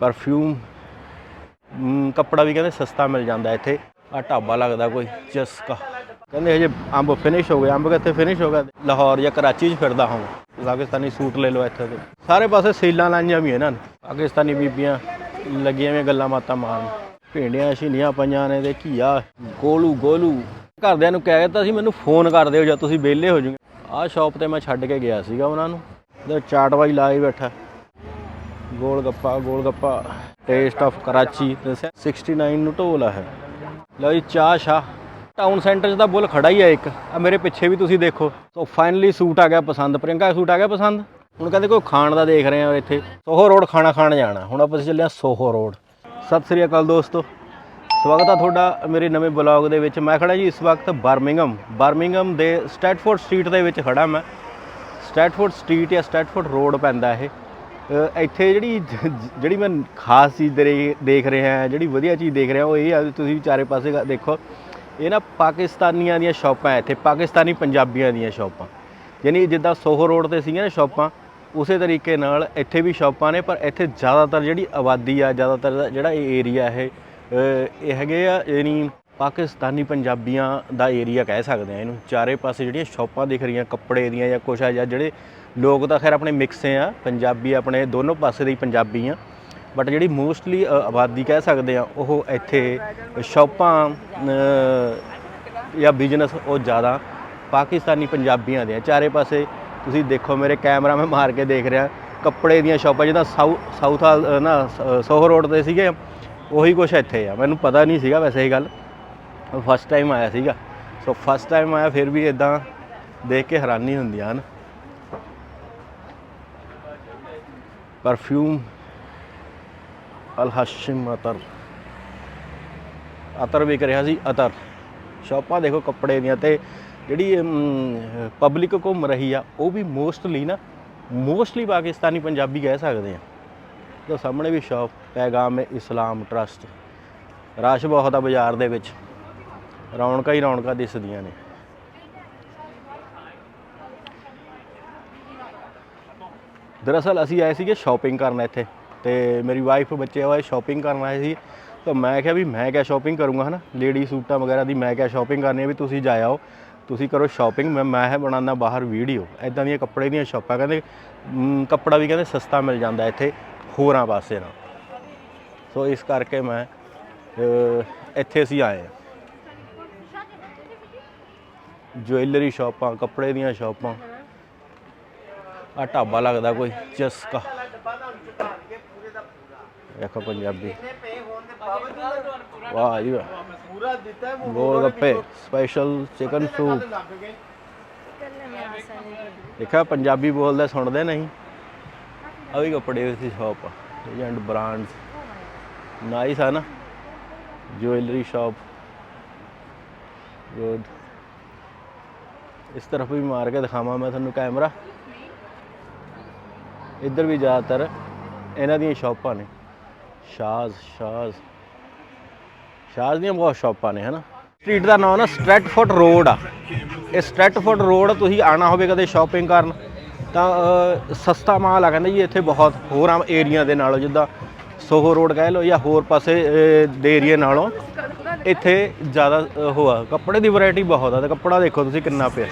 Perfume ਕੱਪੜਾ ਵੀ ਕਹਿੰਦੇ ਸਸਤਾ ਮਿਲ ਜਾਂਦਾ ਇੱਥੇ। ਆ ਢਾਬਾ ਲੱਗਦਾ ਕੋਈ ਜਸਕਾ ਕਹਿੰਦੇ ਹਜੇ ਅੰਬ ਫਿਨਿਸ਼ ਹੋ ਗਏ, ਅੰਬ ਕਿੱਥੇ ਫਿਨਿਸ਼ ਹੋ ਗਿਆ ਲਾਹੌਰ ਜਾਂ ਕਰਾਚੀ 'ਚ ਫਿਰਦਾ ਹਾਂ ਪਾਕਿਸਤਾਨੀ ਸੂਟ ਲੈ ਲਓ ਇੱਥੇ ਦੇ ਸਾਰੇ ਪਾਸੇ ਸੇਲਾਂ ਲਾਈਆਂ ਵੀ ਇਹਨਾਂ ਨੇ। ਪਾਕਿਸਤਾਨੀ ਬੀਬੀਆਂ ਲੱਗੀਆਂ ਵੀ ਗੱਲਾਂ ਬਾਤਾਂ ਮਾਰਨ। ਭਿੰਡੀਆਂ, ਛਿੰਡੀਆਂ ਪਈਆਂ ਨੇ ਤੇ ਘੀਆ, ਗੋਲੂ ਗੋਲੂ। ਘਰਦਿਆਂ ਨੂੰ ਕਹਿ ਦਿੱਤਾ ਸੀ, ਮੈਨੂੰ ਫੋਨ ਕਰ ਦਿਓ, ਜਦ ਤੁਸੀਂ ਵਿਹਲੇ ਹੋ ਜੂਗੇ ਆਹ ਸ਼ਾਪ ਤੇ ਮੈਂ ਛੱਡ ਕੇ ਗਿਆ ਸੀਗਾ ਉਹਨਾਂ ਨੂੰ। ਤੇ ਚਾਟ ਵਾਈ ਲਾਈ ਬੈਠਾ। Golgappa golgappa taste of Karachi ਦੱਸਿਆ 69 ਨੂੰ ਢੋਲਾ ਹੈ ਲਓ ਜੀ, ਚਾਹ ਸ਼ਾਹ। ਟਾਊਨ ਸੈਂਟਰ 'ਚ ਤਾਂ ਬੁੱਲ ਖੜਾ ਹੀ ਹੈ ਇੱਕ। ਆ ਮੇਰੇ ਪਿੱਛੇ ਵੀ ਤੁਸੀਂ ਦੇਖੋ। ਸੋ ਫਾਈਨਲੀ ਸੂਟ ਆ ਗਿਆ ਪਸੰਦ। ਪ੍ਰਿੰਕਾ ਸੂਟ ਆ ਗਿਆ ਪਸੰਦ? ਹੁਣ ਕਹਿੰਦੇ ਕੋਈ ਖਾਣ ਦਾ ਦੇਖ ਰਹੇ ਆ ਇੱਥੇ। ਸੋਹੋ ਰੋਡ ਖਾਣਾ ਖਾਣ ਜਾਣਾ। ਹੁਣ ਆਪਾਂ ਚੱਲੇ ਆ ਸੋਹੋ ਰੋਡ। ਸਤਿ ਸ੍ਰੀ ਅਕਾਲ ਦੋਸਤੋ। ਸਵਾਗਤ ਆ ਤੁਹਾਡਾ ਮੇਰੇ ਨਵੇਂ ਬਲੌਗ ਦੇ ਵਿੱਚ। ਮੈਂ ਖੜਾ ਜੀ ਇਸ ਵਕਤ ਬਰਮਿੰਗਮ ਬਰਮਿੰਗਮ ਦੇ ਸਟੈਟਫੋਰਡ ਸਟਰੀਟ ਦੇ ਵਿੱਚ ਖੜਾ ਮੈਂ। ਸਟੈਟਫੋਰਡ ਸਟਰੀਟ ਜਾਂ ਸਟੈਟਫੋਰਡ ਰੋਡ ਪੈਂਦਾ ਇਹ। ਇੱਥੇ ਜਿਹੜੀ ਜਿਹੜੀ ਮੈਂ ਖਾਸ ਚੀਜ਼ ਦੇ- ਦੇਖ ਰਿਹਾ, ਜਿਹੜੀ ਵਧੀਆ ਚੀਜ਼ ਦੇਖ ਰਿਹਾ, ਉਹ ਇਹ ਆ ਵੀ ਤੁਸੀਂ ਵੀ ਚਾਰੇ ਪਾਸੇ ਦੇਖੋ, ਇਹ ਨਾ ਪਾਕਿਸਤਾਨੀਆਂ ਦੀਆਂ ਸ਼ਾਪਾਂ ਇੱਥੇ, ਪਾਕਿਸਤਾਨੀ ਪੰਜਾਬੀਆਂ ਦੀਆਂ ਸ਼ਾਪਾਂ। ਯਾਨੀ ਜਿੱਦਾਂ ਸੋਹੋ ਰੋਡ ਤੇ ਸੀਗੀਆਂ ਨਾ ਸ਼ਾਪਾਂ, ਉਸੇ ਤਰੀਕੇ ਨਾਲ ਇੱਥੇ ਵੀ ਸ਼ਾਪਾਂ ਨੇ, ਪਰ ਇੱਥੇ ਜ਼ਿਆਦਾਤਰ ਜਿਹੜੀ ਆਬਾਦੀ ਆ, ਜ਼ਿਆਦਾਤਰ ਜਿਹੜਾ ਇਹ ਏਰੀਆ ਇਹ ਇਹ ਹੈਗੇ ਆ, ਯਾਨੀ ਪਾਕਿਸਤਾਨੀ ਪੰਜਾਬੀਆਂ ਦਾ ਏਰੀਆ ਕਹਿ ਸਕਦੇ ਆ ਇਹਨੂੰ। ਚਾਰੇ ਪਾਸੇ ਜਿਹੜੀਆਂ ਸ਼ਾਪਾਂ ਦਿਖ ਰਹੀਆਂ, ਕੱਪੜੇ ਦੀਆਂ ਜਾਂ ਕੁਛ ਆ, ਜਾਂ ਜਿਹੜੇ ਲੋਕ ਤਾਂ ਖੈਰ ਆਪਣੇ ਮਿਕਸ ਆ, ਪੰਜਾਬੀ ਆਪਣੇ ਦੋਨੋਂ ਪਾਸੇ ਦੇ ਹੀ ਪੰਜਾਬੀ ਆ। ਬਟ ਜਿਹੜੀ ਮੋਸਟਲੀ ਆਬਾਦੀ ਕਹਿ ਸਕਦੇ ਆ, ਉਹ ਇੱਥੇ ਸ਼ਾਪਾਂ ਜਾਂ ਬਿਜ਼ਨਸ ਉਹ ਜ਼ਿਆਦਾ ਪਾਕਿਸਤਾਨੀ ਪੰਜਾਬੀਆਂ ਦੇ ਆ। ਚਾਰੇ ਪਾਸੇ ਤੁਸੀਂ ਦੇਖੋ ਮੇਰੇ ਕੈਮਰਾ ਮੈਂ ਮਾਰ ਕੇ ਦੇਖ ਰਿਹਾ, ਕੱਪੜੇ ਦੀਆਂ ਸ਼ਾਪਾਂ ਜਿੱਦਾਂ ਸਾਊ, ਸਾਊਥ ਹਾਲ ਨਾ ਸੋਹ ਰੋਡ ਤੇ ਸੀਗੇ, ਉਹੀ ਕੁਛ ਇੱਥੇ ਆ। ਮੈਨੂੰ ਪਤਾ ਨਹੀਂ ਸੀਗਾ ਵੈਸੇ ਇਹ ਗੱਲ। ਫਸਟ ਟਾਈਮ ਆਇਆ ਸੀਗਾ। ਸੋ ਫਸਟ ਟਾਈਮ ਆਇਆ, ਫਿਰ ਵੀ ਇਦਾਂ ਦੇਖ ਕੇ ਹੈਰਾਨੀ ਹੁੰਦੀ ਆ ਨਾ ਪਰਫਿਊਮ ਅਲ ਹਸ਼ਮ ਅਤਰ ਅਤਰ ਵਿਕ ਰਿਹਾ ਸੀ ਅਤਰ ਸ਼ਾਪਾਂ ਦੇਖੋ ਕੱਪੜੇ ਦੀਆਂ ਤੇ ਜਿਹੜੀ ਪਬਲਿਕ ਘੁੰਮ ਰਹੀ ਆ, ਉਹ ਵੀ ਮੋਸਟਲੀ ਨਾ ਮੋਸਟਲੀ ਪਾਕਿਸਤਾਨੀ ਪੰਜਾਬੀ ਕਹਿ ਸਕਦੇ ਆ। ਤੇ ਸਾਹਮਣੇ ਵੀ shop Paigham Islam trust rush ਬਹੁਤ ਆ ਬਾਜ਼ਾਰ ਦੇ ਵਿੱਚ। ਰੌਣਕਾਂ ਹੀ ਰੌਣਕਾਂ ਦਿਸਦੀਆਂ ਨੇ। ਦਰਅਸਲ ਅਸੀਂ ਆਏ ਸੀਗੇ ਸ਼ਾਪਿੰਗ ਕਰਨ ਇੱਥੇ ਤੇ ਮੇਰੀ ਵਾਈਫ ਬੱਚੇ ਆਏ ਸ਼ਾਪਿੰਗ ਕਰਨ ਆਏ ਸੀ। ਤਾਂ ਮੈਂ ਕਿਹਾ ਵੀ ਮੈਂ ਕਿਆ ਸ਼ਾਪਿੰਗ ਕਰੂੰਗਾ ਹਨਾ? ਲੇਡੀ ਸੂਟਾਂ ਵਗੈਰਾ ਦੀ ਮੈਂ ਕਿਆ ਸ਼ਾਪਿੰਗ ਕਰਨੀ ਹੈ ਵੀ ਤੁਸੀਂ ਜਾ ਆਓ ਤੁਸੀਂ ਕਰੋ ਸ਼ਾਪਿੰਗ ਮੈਂ ਮੈਂ ਹੈ ਬਣਾਉਣਾ ਬਾਹਰ ਵੀਡੀਓ ਐਦਾਂ ਦੀਆਂ ਕੱਪੜੇ ਦੀਆਂ ਸ਼ਾਪਾਂ ਕਹਿੰਦੇ ਕੱਪੜਾ ਵੀ ਕਹਿੰਦੇ ਸਸਤਾ ਮਿਲ ਜਾਂਦਾ ਇੱਥੇ ਹੋਰਾਂ ਪਾਸੇ ਨਾਲ। ਸੋ ਇਸ ਕਰਕੇ ਮੈਂ ਇੱਥੇ ਅਸੀਂ ਆਏ ਹਾਂ ਜੁਐਲਰੀ ਸ਼ਾਪਾਂ ਕੱਪੜੇ ਦੀਆਂ ਸ਼ਾਪਾਂ ਆ ਢਾਬਾ ਲੱਗਦਾ ਕੋਈ, ਚਸਕਾ। ਦੇਖੋ ਪੰਜਾਬੀ। ਵਾਹ ਜੀ ਵਾਹ। Gol gappe special chicken soup ਦੇਖਿਆ, ਪੰਜਾਬੀ ਬੋਲਦੇ, ਸੁਣਦੇ ਨਹੀਂ। ਆ ਵੀ ਕੱਪੜੇ ਦੀ ਸ਼ਾਪ ਆ। ਏਜੰਟ ਬ੍ਰਾਂਡਸ ਨਾਈਸ ਆ ਨਾ। ਜੁਐਲਰੀ ਸ਼ਾਪ ਗੁੱਡ ਇਸ ਤਰਫ ਵੀ ਮਾਰ ਕੇ ਦਿਖਾਵਾਂ ਮੈਂ ਤੁਹਾਨੂੰ ਕੈਮਰਾ ਇੱਧਰ ਵੀ ਜ਼ਿਆਦਾਤਰ ਇਹਨਾਂ ਦੀਆਂ ਸ਼ਾਪਾਂ ਨੇ। ਸ਼ਾਜ਼ ਸ਼ਾਜ਼। ਸ਼ਾਜ਼ ਦੀਆਂ ਬਹੁਤ ਸ਼ਾਪਾਂ ਨੇ, ਹਨਾ? ਸਟਰੀਟ ਦਾ ਨਾਮ ਨਾ ਸਟ੍ਰੈਟਫੋਰਡ ਰੋਡ ਆ। ਇਹ ਸਟ੍ਰੈਟਫੋਰਡ ਰੋਡ ਤੁਸੀਂ ਆਣਾ ਹੋਵੇ ਕਦੇ ਸ਼ਾਪਿੰਗ ਕਰਨ, ਤਾਂ ਸਸਤਾ ਮਾਲ ਆ ਕਹਿੰਦੇ ਜੀ, ਇੱਥੇ ਬਹੁਤ ਹੋਰ ਆਮ ਏਰੀਆ ਦੇ ਨਾਲੋਂ, ਜਿੱਦਾਂ ਸੋਹੋ ਰੋਡ ਕਹਿ ਲਓ ਜਾਂ ਹੋਰ ਪਾਸੇ ਦੇ ਏਰੀਆ ਨਾਲੋਂ ਇੱਥੇ ਜ਼ਿਆਦਾ ਉਹ ਆ। ਕੱਪੜੇ ਦੀ ਵੈਰਾਈਟੀ ਬਹੁਤ ਆ ਤੇ ਕੱਪੜਾ ਦੇਖੋ ਤੁਸੀਂ ਕਿੰਨਾ ਪਿਆ।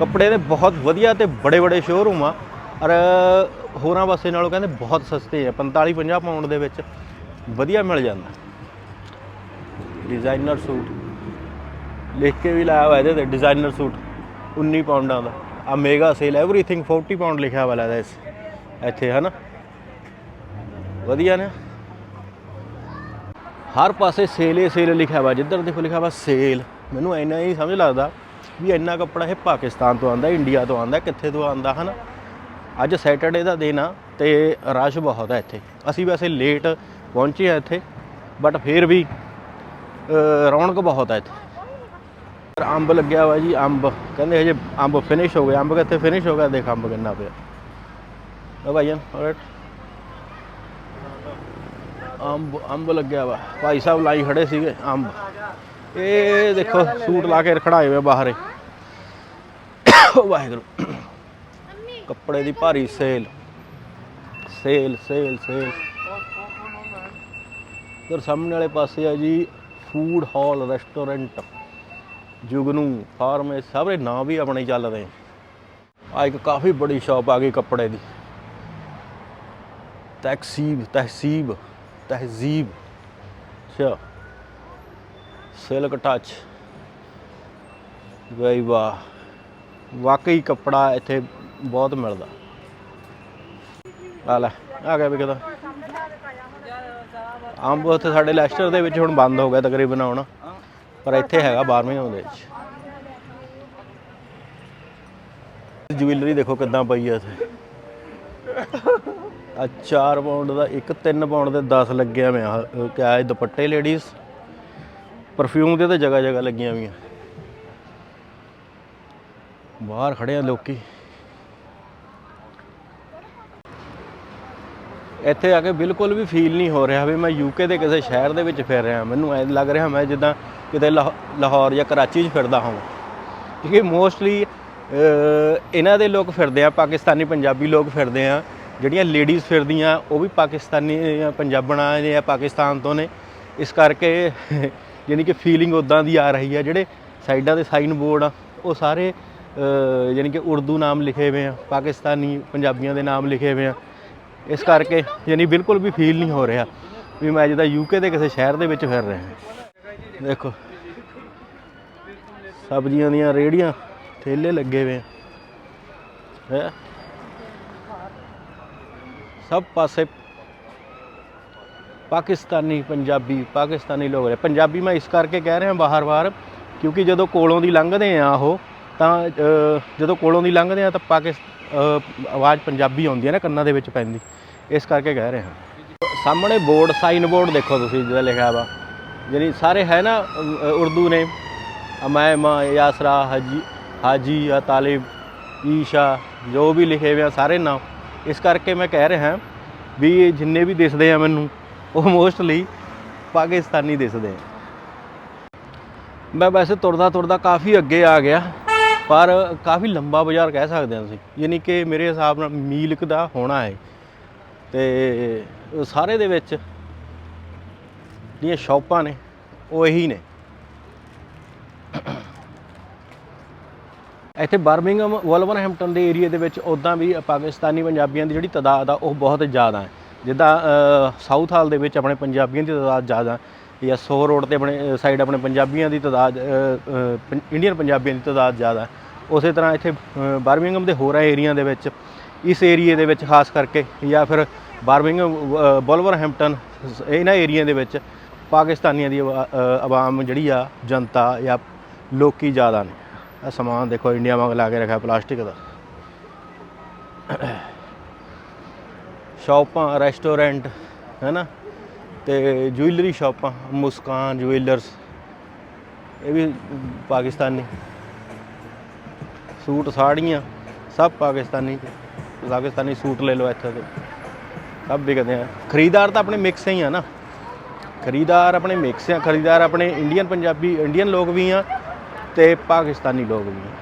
ਕੱਪੜੇ ਦੇ ਬਹੁਤ ਵਧੀਆ ਤੇ ਬੜੇ ਬੜੇ ਸ਼ੋਰੂਮ ਆ। ਔਰ ਹੋਰਾਂ ਪਾਸੇ ਨਾਲੋਂ ਕਹਿੰਦੇ ਬਹੁਤ ਸਸਤੇ ਆ 45 50 ਪਾਉਂਡ ਦੇ ਵਿੱਚ ਵਧੀਆ ਮਿਲ ਜਾਂਦਾ। ਡਿਜ਼ਾਈਨਰ ਸੂਟ ਲਿਖ ਕੇ ਵੀ ਲਾਇਆ ਹੋਇਆ ਇਹਦੇ ਤੇ ਡਿਜ਼ਾਈਨਰ ਸੂਟ 19 ਪਾਉਂਡਾਂ ਦਾ। ਆ ਮੇਗਾ ਸੇਲ ਐਵਰੀਥਿੰਗ 40 ਪਾਉਂਡ ਲਿਖਿਆ ਹੋਇਆ ਲੱਗਦਾ ਇਸ ਇੱਥੇ, ਹਨਾ? ਵਧੀਆ ਨੇ। ਹਰ ਪਾਸੇ ਸੇਲ ਹੀ ਸੇਲ ਲਿਖਿਆ ਹੋਇਆ, ਜਿੱਧਰ ਦੇਖੋ ਲਿਖਿਆ ਹੋਇਆ ਸੇਲ ਮੈਨੂੰ ਇੰਨਾ ਹੀ ਸਮਝ ਲੱਗਦਾ ਵੀ ਇੰਨਾ ਕੱਪੜਾ ਇਹ ਪਾਕਿਸਤਾਨ ਤੋਂ ਆਂਦਾ ਇੰਡੀਆ ਤੋਂ ਆਂਦਾ ਕਿੱਥੇ ਤੋਂ ਆਂਦਾ ਹਨਾ? ਅੱਜ ਸੈਟਰਡੇ ਦਾ ਦਿਨ ਆ ਤੇ ਰਸ਼ ਬਹੁਤ ਹੈ ਇੱਥੇ। ਅਸੀਂ ਵੈਸੇ ਲੇਟ ਪਹੁੰਚੇ ਆ ਇੱਥੇ ਬਟ ਫਿਰ ਵੀ ਰੌਣਕ ਬਹੁਤ ਹੈ ਇੱਥੇ। ਪਰ ਅੰਬ ਲੱਗਿਆ ਵਾ ਜੀ, ਅੰਬ। ਕਹਿੰਦੇ ਹਜੇ ਅੰਬ ਫਿਨਿਸ਼ ਹੋ ਗਏ। ਅੰਬ ਕਿੱਥੇ ਫਿਨਿਸ਼ ਹੋ ਗਿਆ? ਦੇਖ ਅੰਬ ਕਿੰਨਾ ਪਿਆ। ਭਾਈ ਭਾਈਆਂ ਆਲਰਾਈਟ ਅੰਬ ਅੰਬ ਲੱਗਿਆ ਵਾ। ਭਾਈ ਸਾਹਿਬ ਲਾਈ ਖੜੇ ਸੀਗੇ, ਅੰਬ। ਇਹ ਦੇਖੋ, ਸੂਟ ਲਾ ਕੇ ਖੜਾਏ ਹੋਏ ਬਾਹਰ। ਇਹ। ਵਾਹਿਗੁਰੂ। ਕੱਪੜੇ ਦੀ ਭਾਰੀ ਸੇਲ। Sale sale sale. ਉਧਰ ਸਾਹਮਣੇ ਵਾਲੇ ਪਾਸੇ ਆ ਜੀ food hall restaurant Jugnu farm ਇਹ ਸਾਰੇ ਨਾਂ ਵੀ ਆਪਣੇ ਹੀ ਚੱਲਦੇ ਆ ਇੱਕ ਕਾਫੀ ਬੜੀ ਸ਼ਾਪ ਆ ਗਈ ਕੱਪੜੇ ਦੀ। ਤਹਿਸੀਬ ਤਹਿਸੀਬ, ਤਹਿਜ਼ੀਬ। ਅੱਛਾ। ਸਿਲਕ ਟੱਚ ਵਈ ਵਾਹ। ਵਾਕਈ ਕੱਪੜਾ ਇੱਥੇ ਬਹੁਤ ਮਿਲਦਾ। ਆ ਲੈ, ਆ ਗਿਆ ਵੀ ਅੰਬ ਉੱਥੇ ਸਾਡੇ ਲੈਸਟਰ ਦੇ ਵਿੱਚ ਹੁਣ ਬੰਦ ਹੋ ਗਿਆ ਤਕਰੀਬਨ ਹੁਣ। ਪਰ ਇੱਥੇ ਹੈਗਾ 12ਵੇਂ ਦੇ ਵਿੱਚ। ਜੁਐਲਰੀ ਦੇਖੋ ਕਿੱਦਾਂ ਪਈ ਆ ਇੱਥੇ। ਆ 4 ਪਾਉਂਡ ਦਾ, ਇੱਕ 3 ਪਾਉਂਡ ਦੇ 10 ਲੱਗਿਆ ਮੈਂ ਕਿਆ ਇਹ ਦੁਪੱਟੇ ਲੇਡੀਜ਼ ਪਰਫਿਊਮ ਦੇ ਤਾਂ ਜਗ੍ਹਾ ਜਗ੍ਹਾ ਲੱਗੀਆਂ ਵੀਆਂ ਬਾਹਰ ਖੜੇ ਆ ਲੋਕੀ। ਇੱਥੇ ਆ ਕੇ ਬਿਲਕੁਲ ਵੀ ਫੀਲ ਨਹੀਂ ਹੋ ਰਿਹਾ ਵੀ ਮੈਂ ਯੂਕੇ ਦੇ ਕਿਸੇ ਸ਼ਹਿਰ ਦੇ ਵਿੱਚ ਫਿਰ ਰਿਹਾ। ਮੈਨੂੰ ਐਂ ਲੱਗ ਰਿਹਾ ਮੈਂ ਜਿੱਦਾਂ ਕਿਤੇ ਲਾਹੌ- ਲਾਹੌਰ ਜਾਂ ਕਰਾਚੀ 'ਚ ਫਿਰਦਾ ਹਾਂ। ਕਿਉਂਕਿ ਮੋਸਟਲੀ ਇਹਨਾਂ ਦੇ ਲੋਕ ਫਿਰਦੇ ਆ ਪਾਕਿਸਤਾਨੀ ਪੰਜਾਬੀ ਲੋਕ ਫਿਰਦੇ ਆ। ਜਿਹੜੀਆਂ ਲੇਡੀਜ਼ ਫਿਰਦੀਆਂ ਉਹ ਵੀ ਪਾਕਿਸਤਾਨੀ ਪੰਜਾਬਣਾਂ ਨੇ ਜਾਂ ਪਾਕਿਸਤਾਨ ਤੋਂ ਨੇ। ਇਸ ਕਰਕੇ ਯਾਨੀ ਕਿ ਫੀਲਿੰਗ ਉਦਾਂ ਦੀ ਆ ਰਹੀ ਆ ਜਿਹੜੇ ਸਾਈਡਾਂ ਦੇ ਸਾਈਨ ਬੋਰਡ ਆ ਉਹ ਸਾਰੇ ਅ, ਯਾਨੀ ਕਿ ਉਰਦੂ ਨਾਮ ਲਿਖੇ ਹੋਏ ਆ ਪਾਕਿਸਤਾਨੀ ਪੰਜਾਬੀਆਂ ਦੇ ਨਾਮ ਲਿਖੇ ਹੋਏ ਆ। ਇਸ ਕਰਕੇ ਯਾਨੀ ਬਿਲਕੁਲ ਵੀ ਫੀਲ ਨਹੀਂ ਹੋ ਰਿਹਾ ਵੀ ਮੈਂ ਜਿੱਦਾਂ ਯੂਕੇ ਦੇ ਕਿਸੇ ਸ਼ਹਿਰ ਦੇ ਵਿੱਚ ਫਿਰ ਰਿਹਾ। ਦੇਖੋ, ਸਬਜ਼ੀਆਂ ਦੀਆਂ ਰੇੜੀਆਂ ਥੇਲੇ ਲੱਗੇ ਹੋਏ ਆ। ਹੈ? ਸਭ ਪਾਸੇ ਪਾਕਿਸਤਾਨੀ, ਪੰਜਾਬੀ, ਪਾਕਿਸਤਾਨੀ ਲੋਕ ਰਹੇ। ਪੰਜਾਬੀ ਮੈਂ ਇਸ ਕਰਕੇ ਕਹਿ ਰਿਹਾ ਬਾਹਰ-ਬਾਹਰ, ਕਿਉਂਕਿ ਜਦੋਂ ਕੋਲੋਂ ਦੀ ਲੰਘਦੇ ਆ ਉਹ, ਤਾਂ ਜਦੋਂ ਕੋਲੋਂ ਦੀ ਲੰਘਦੇ ਆ ਤਾਂ ਪਾਕਿਸ ਆਵਾਜ਼ ਪੰਜਾਬੀ ਆਉਂਦੀ ਹੈ ਨਾ ਕੰਨਾਂ ਦੇ ਵਿੱਚ ਪੈਂਦੀ। ਇਸ ਕਰਕੇ ਕਹਿ ਰਿਹਾ। ਸਾਹਮਣੇ ਬੋਰਡ ਸਾਈਨ ਬੋਰਡ ਦੇਖੋ ਤੁਸੀਂ ਜਿਹੜਾ ਲਿਖਿਆ ਵਾ। ਜਿਹੜੀ ਸਾਰੇ ਹੈ ਨਾ ਉਰਦੂ ਨੇ। ਅਮੈਮਾ ਯਾਸਰਾ, ਹਾਜੀ ਹਾਜੀ, ਆ ਤਾਲਿਬ, ਈਸ਼ਾ, ਜੋ ਵੀ ਲਿਖੇ ਹੋਏ ਆ, ਸਾਰੇ ਨਾਮ। ਇਸ ਕਰਕੇ ਮੈਂ ਕਹਿ ਰਿਹਾ ਵੀ ਜਿੰਨੇ ਵੀ ਦਿਸਦੇ ਆ ਮੈਨੂੰ, ਉਹ ਮੋਸਟਲੀ ਪਾਕਿਸਤਾਨੀ ਦਿਸਦੇ ਆ। ਮੈਂ ਵੈਸੇ ਤੁਰਦਾ ਤੁਰਦਾ ਕਾਫੀ ਅੱਗੇ ਆ ਗਿਆ। ਪਰ ਕਾਫੀ ਲੰਬਾ ਬਾਜ਼ਾਰ ਕਹਿ ਸਕਦੇ ਹਾਂ ਤੁਸੀਂ। ਯਾਨੀ ਕਿ ਮੇਰੇ ਹਿਸਾਬ ਨਾਲ ਮੀਲਕ ਦਾ ਹੋਣਾ ਹੈ। ਤੇ ਸਾਰੇ ਦੇ ਵਿੱਚ ਜਿਹੜੀਆਂ ਸ਼ਾਪਾਂ ਨੇ, ਉਹ ਇਹੀ ਨੇ। ਇੱਥੇ ਬਰਮਿੰਗਮ ਵਲਵਰਹੈਂਪਟਨ ਦੇ ਏਰੀਆ ਦੇ ਵਿੱਚ ਉਦਾਂ ਵੀ ਪਾਕਿਸਤਾਨੀ ਪੰਜਾਬੀਆਂ ਦੀ ਜਿਹੜੀ ਤਾਦਾਦ ਆ, ਉਹ ਬਹੁਤ ਜ਼ਿਆਦਾ ਹੈ। ਜਿੱਦਾਂ ਸਾਊਥ ਹਾਲ ਦੇ ਵਿੱਚ ਆਪਣੇ ਪੰਜਾਬੀਆਂ ਦੀ ਤਾਦਾਦ ਜ਼ਿਆਦਾ। ਜਾਂ ਸੋ ਰੋਡ ਤੇ ਆਪਣੇ ਸਾਈਡ ਆਪਣੇ ਪੰਜਾਬੀਆਂ ਦੀ ਤਾਦਾਦ ਪੰ- ਇੰਡੀਅਨ ਪੰਜਾਬੀਆਂ ਦੀ ਤਾਦਾਦ ਜ਼ਿਆਦਾ। ਉਸੇ ਤਰ੍ਹਾਂ ਇੱਥੇ ਅ, ਦੇ ਹੋਰਾਂ ਏਰੀਆ ਦੇ ਵਿੱਚ ਇਸ ਏਰੀਏ ਦੇ ਵਿੱਚ ਖਾਸ ਕਰਕੇ ਜਾਂ ਫਿਰ ਬਰਮਿੰਗਮ ਅ, ਵਲਵਰਹੈਂਪਟਨ ਇਹਨਾਂ ਏਰੀਆ ਦੇ ਵਿੱਚ ਪਾਕਿਸਤਾਨੀਆਂ ਦੀ ਆਵਾ- ਆਵਾਮ ਜਿਹੜੀ ਆ ਜਨਤਾ ਜਾਂ ਲੋਕੀ ਜ਼ਿਆਦਾ ਨੇ। ਇਹ ਸਮਾਨ ਦੇਖੋ ਇੰਡੀਆ ਵਾਂਗ ਲਾ ਕੇ ਰੱਖਿਆ ਪਲਾਸਟਿਕ ਦਾ। ਸ਼ਾਪਾਂ ਰੈਸਟੋਰੈਂਟ ਹੈ ਨਾ? ਤੇ ਜੁਐਲਰੀ ਸ਼ਾਪਾਂ, ਮੁਸਕਾਨ, ਜੁਐਲਰਸ, ਇਹ ਵੀ ਪਾਕਿਸਤਾਨੀ। ਸੂਟ ਸਾੜੀਆਂ, ਸਭ ਪਾਕਿਸਤਾਨੀ ਪਾਕਿਸਤਾਨੀ ਸੂਟ ਲੈ ਲਓ ਇੱਥੇ ਦੇ। ਸਭ ਵਿਕਦੇ ਆ। ਖਰੀਦਾਰ ਤਾਂ ਆਪਣੇ ਮਿਕਸ ਹੀ ਆ ਨਾ। ਖਰੀਦਾਰ ਆਪਣੇ ਮਿਕਸ ਆ ਖਰੀਦਾਰ ਆਪਣੇ ਇੰਡੀਅਨ ਪੰਜਾਬੀ ਇੰਡੀਅਨ ਲੋਕ ਵੀ ਆ ਤੇ ਪਾਕਿਸਤਾਨੀ ਲੋਕ ਵੀ ਆ।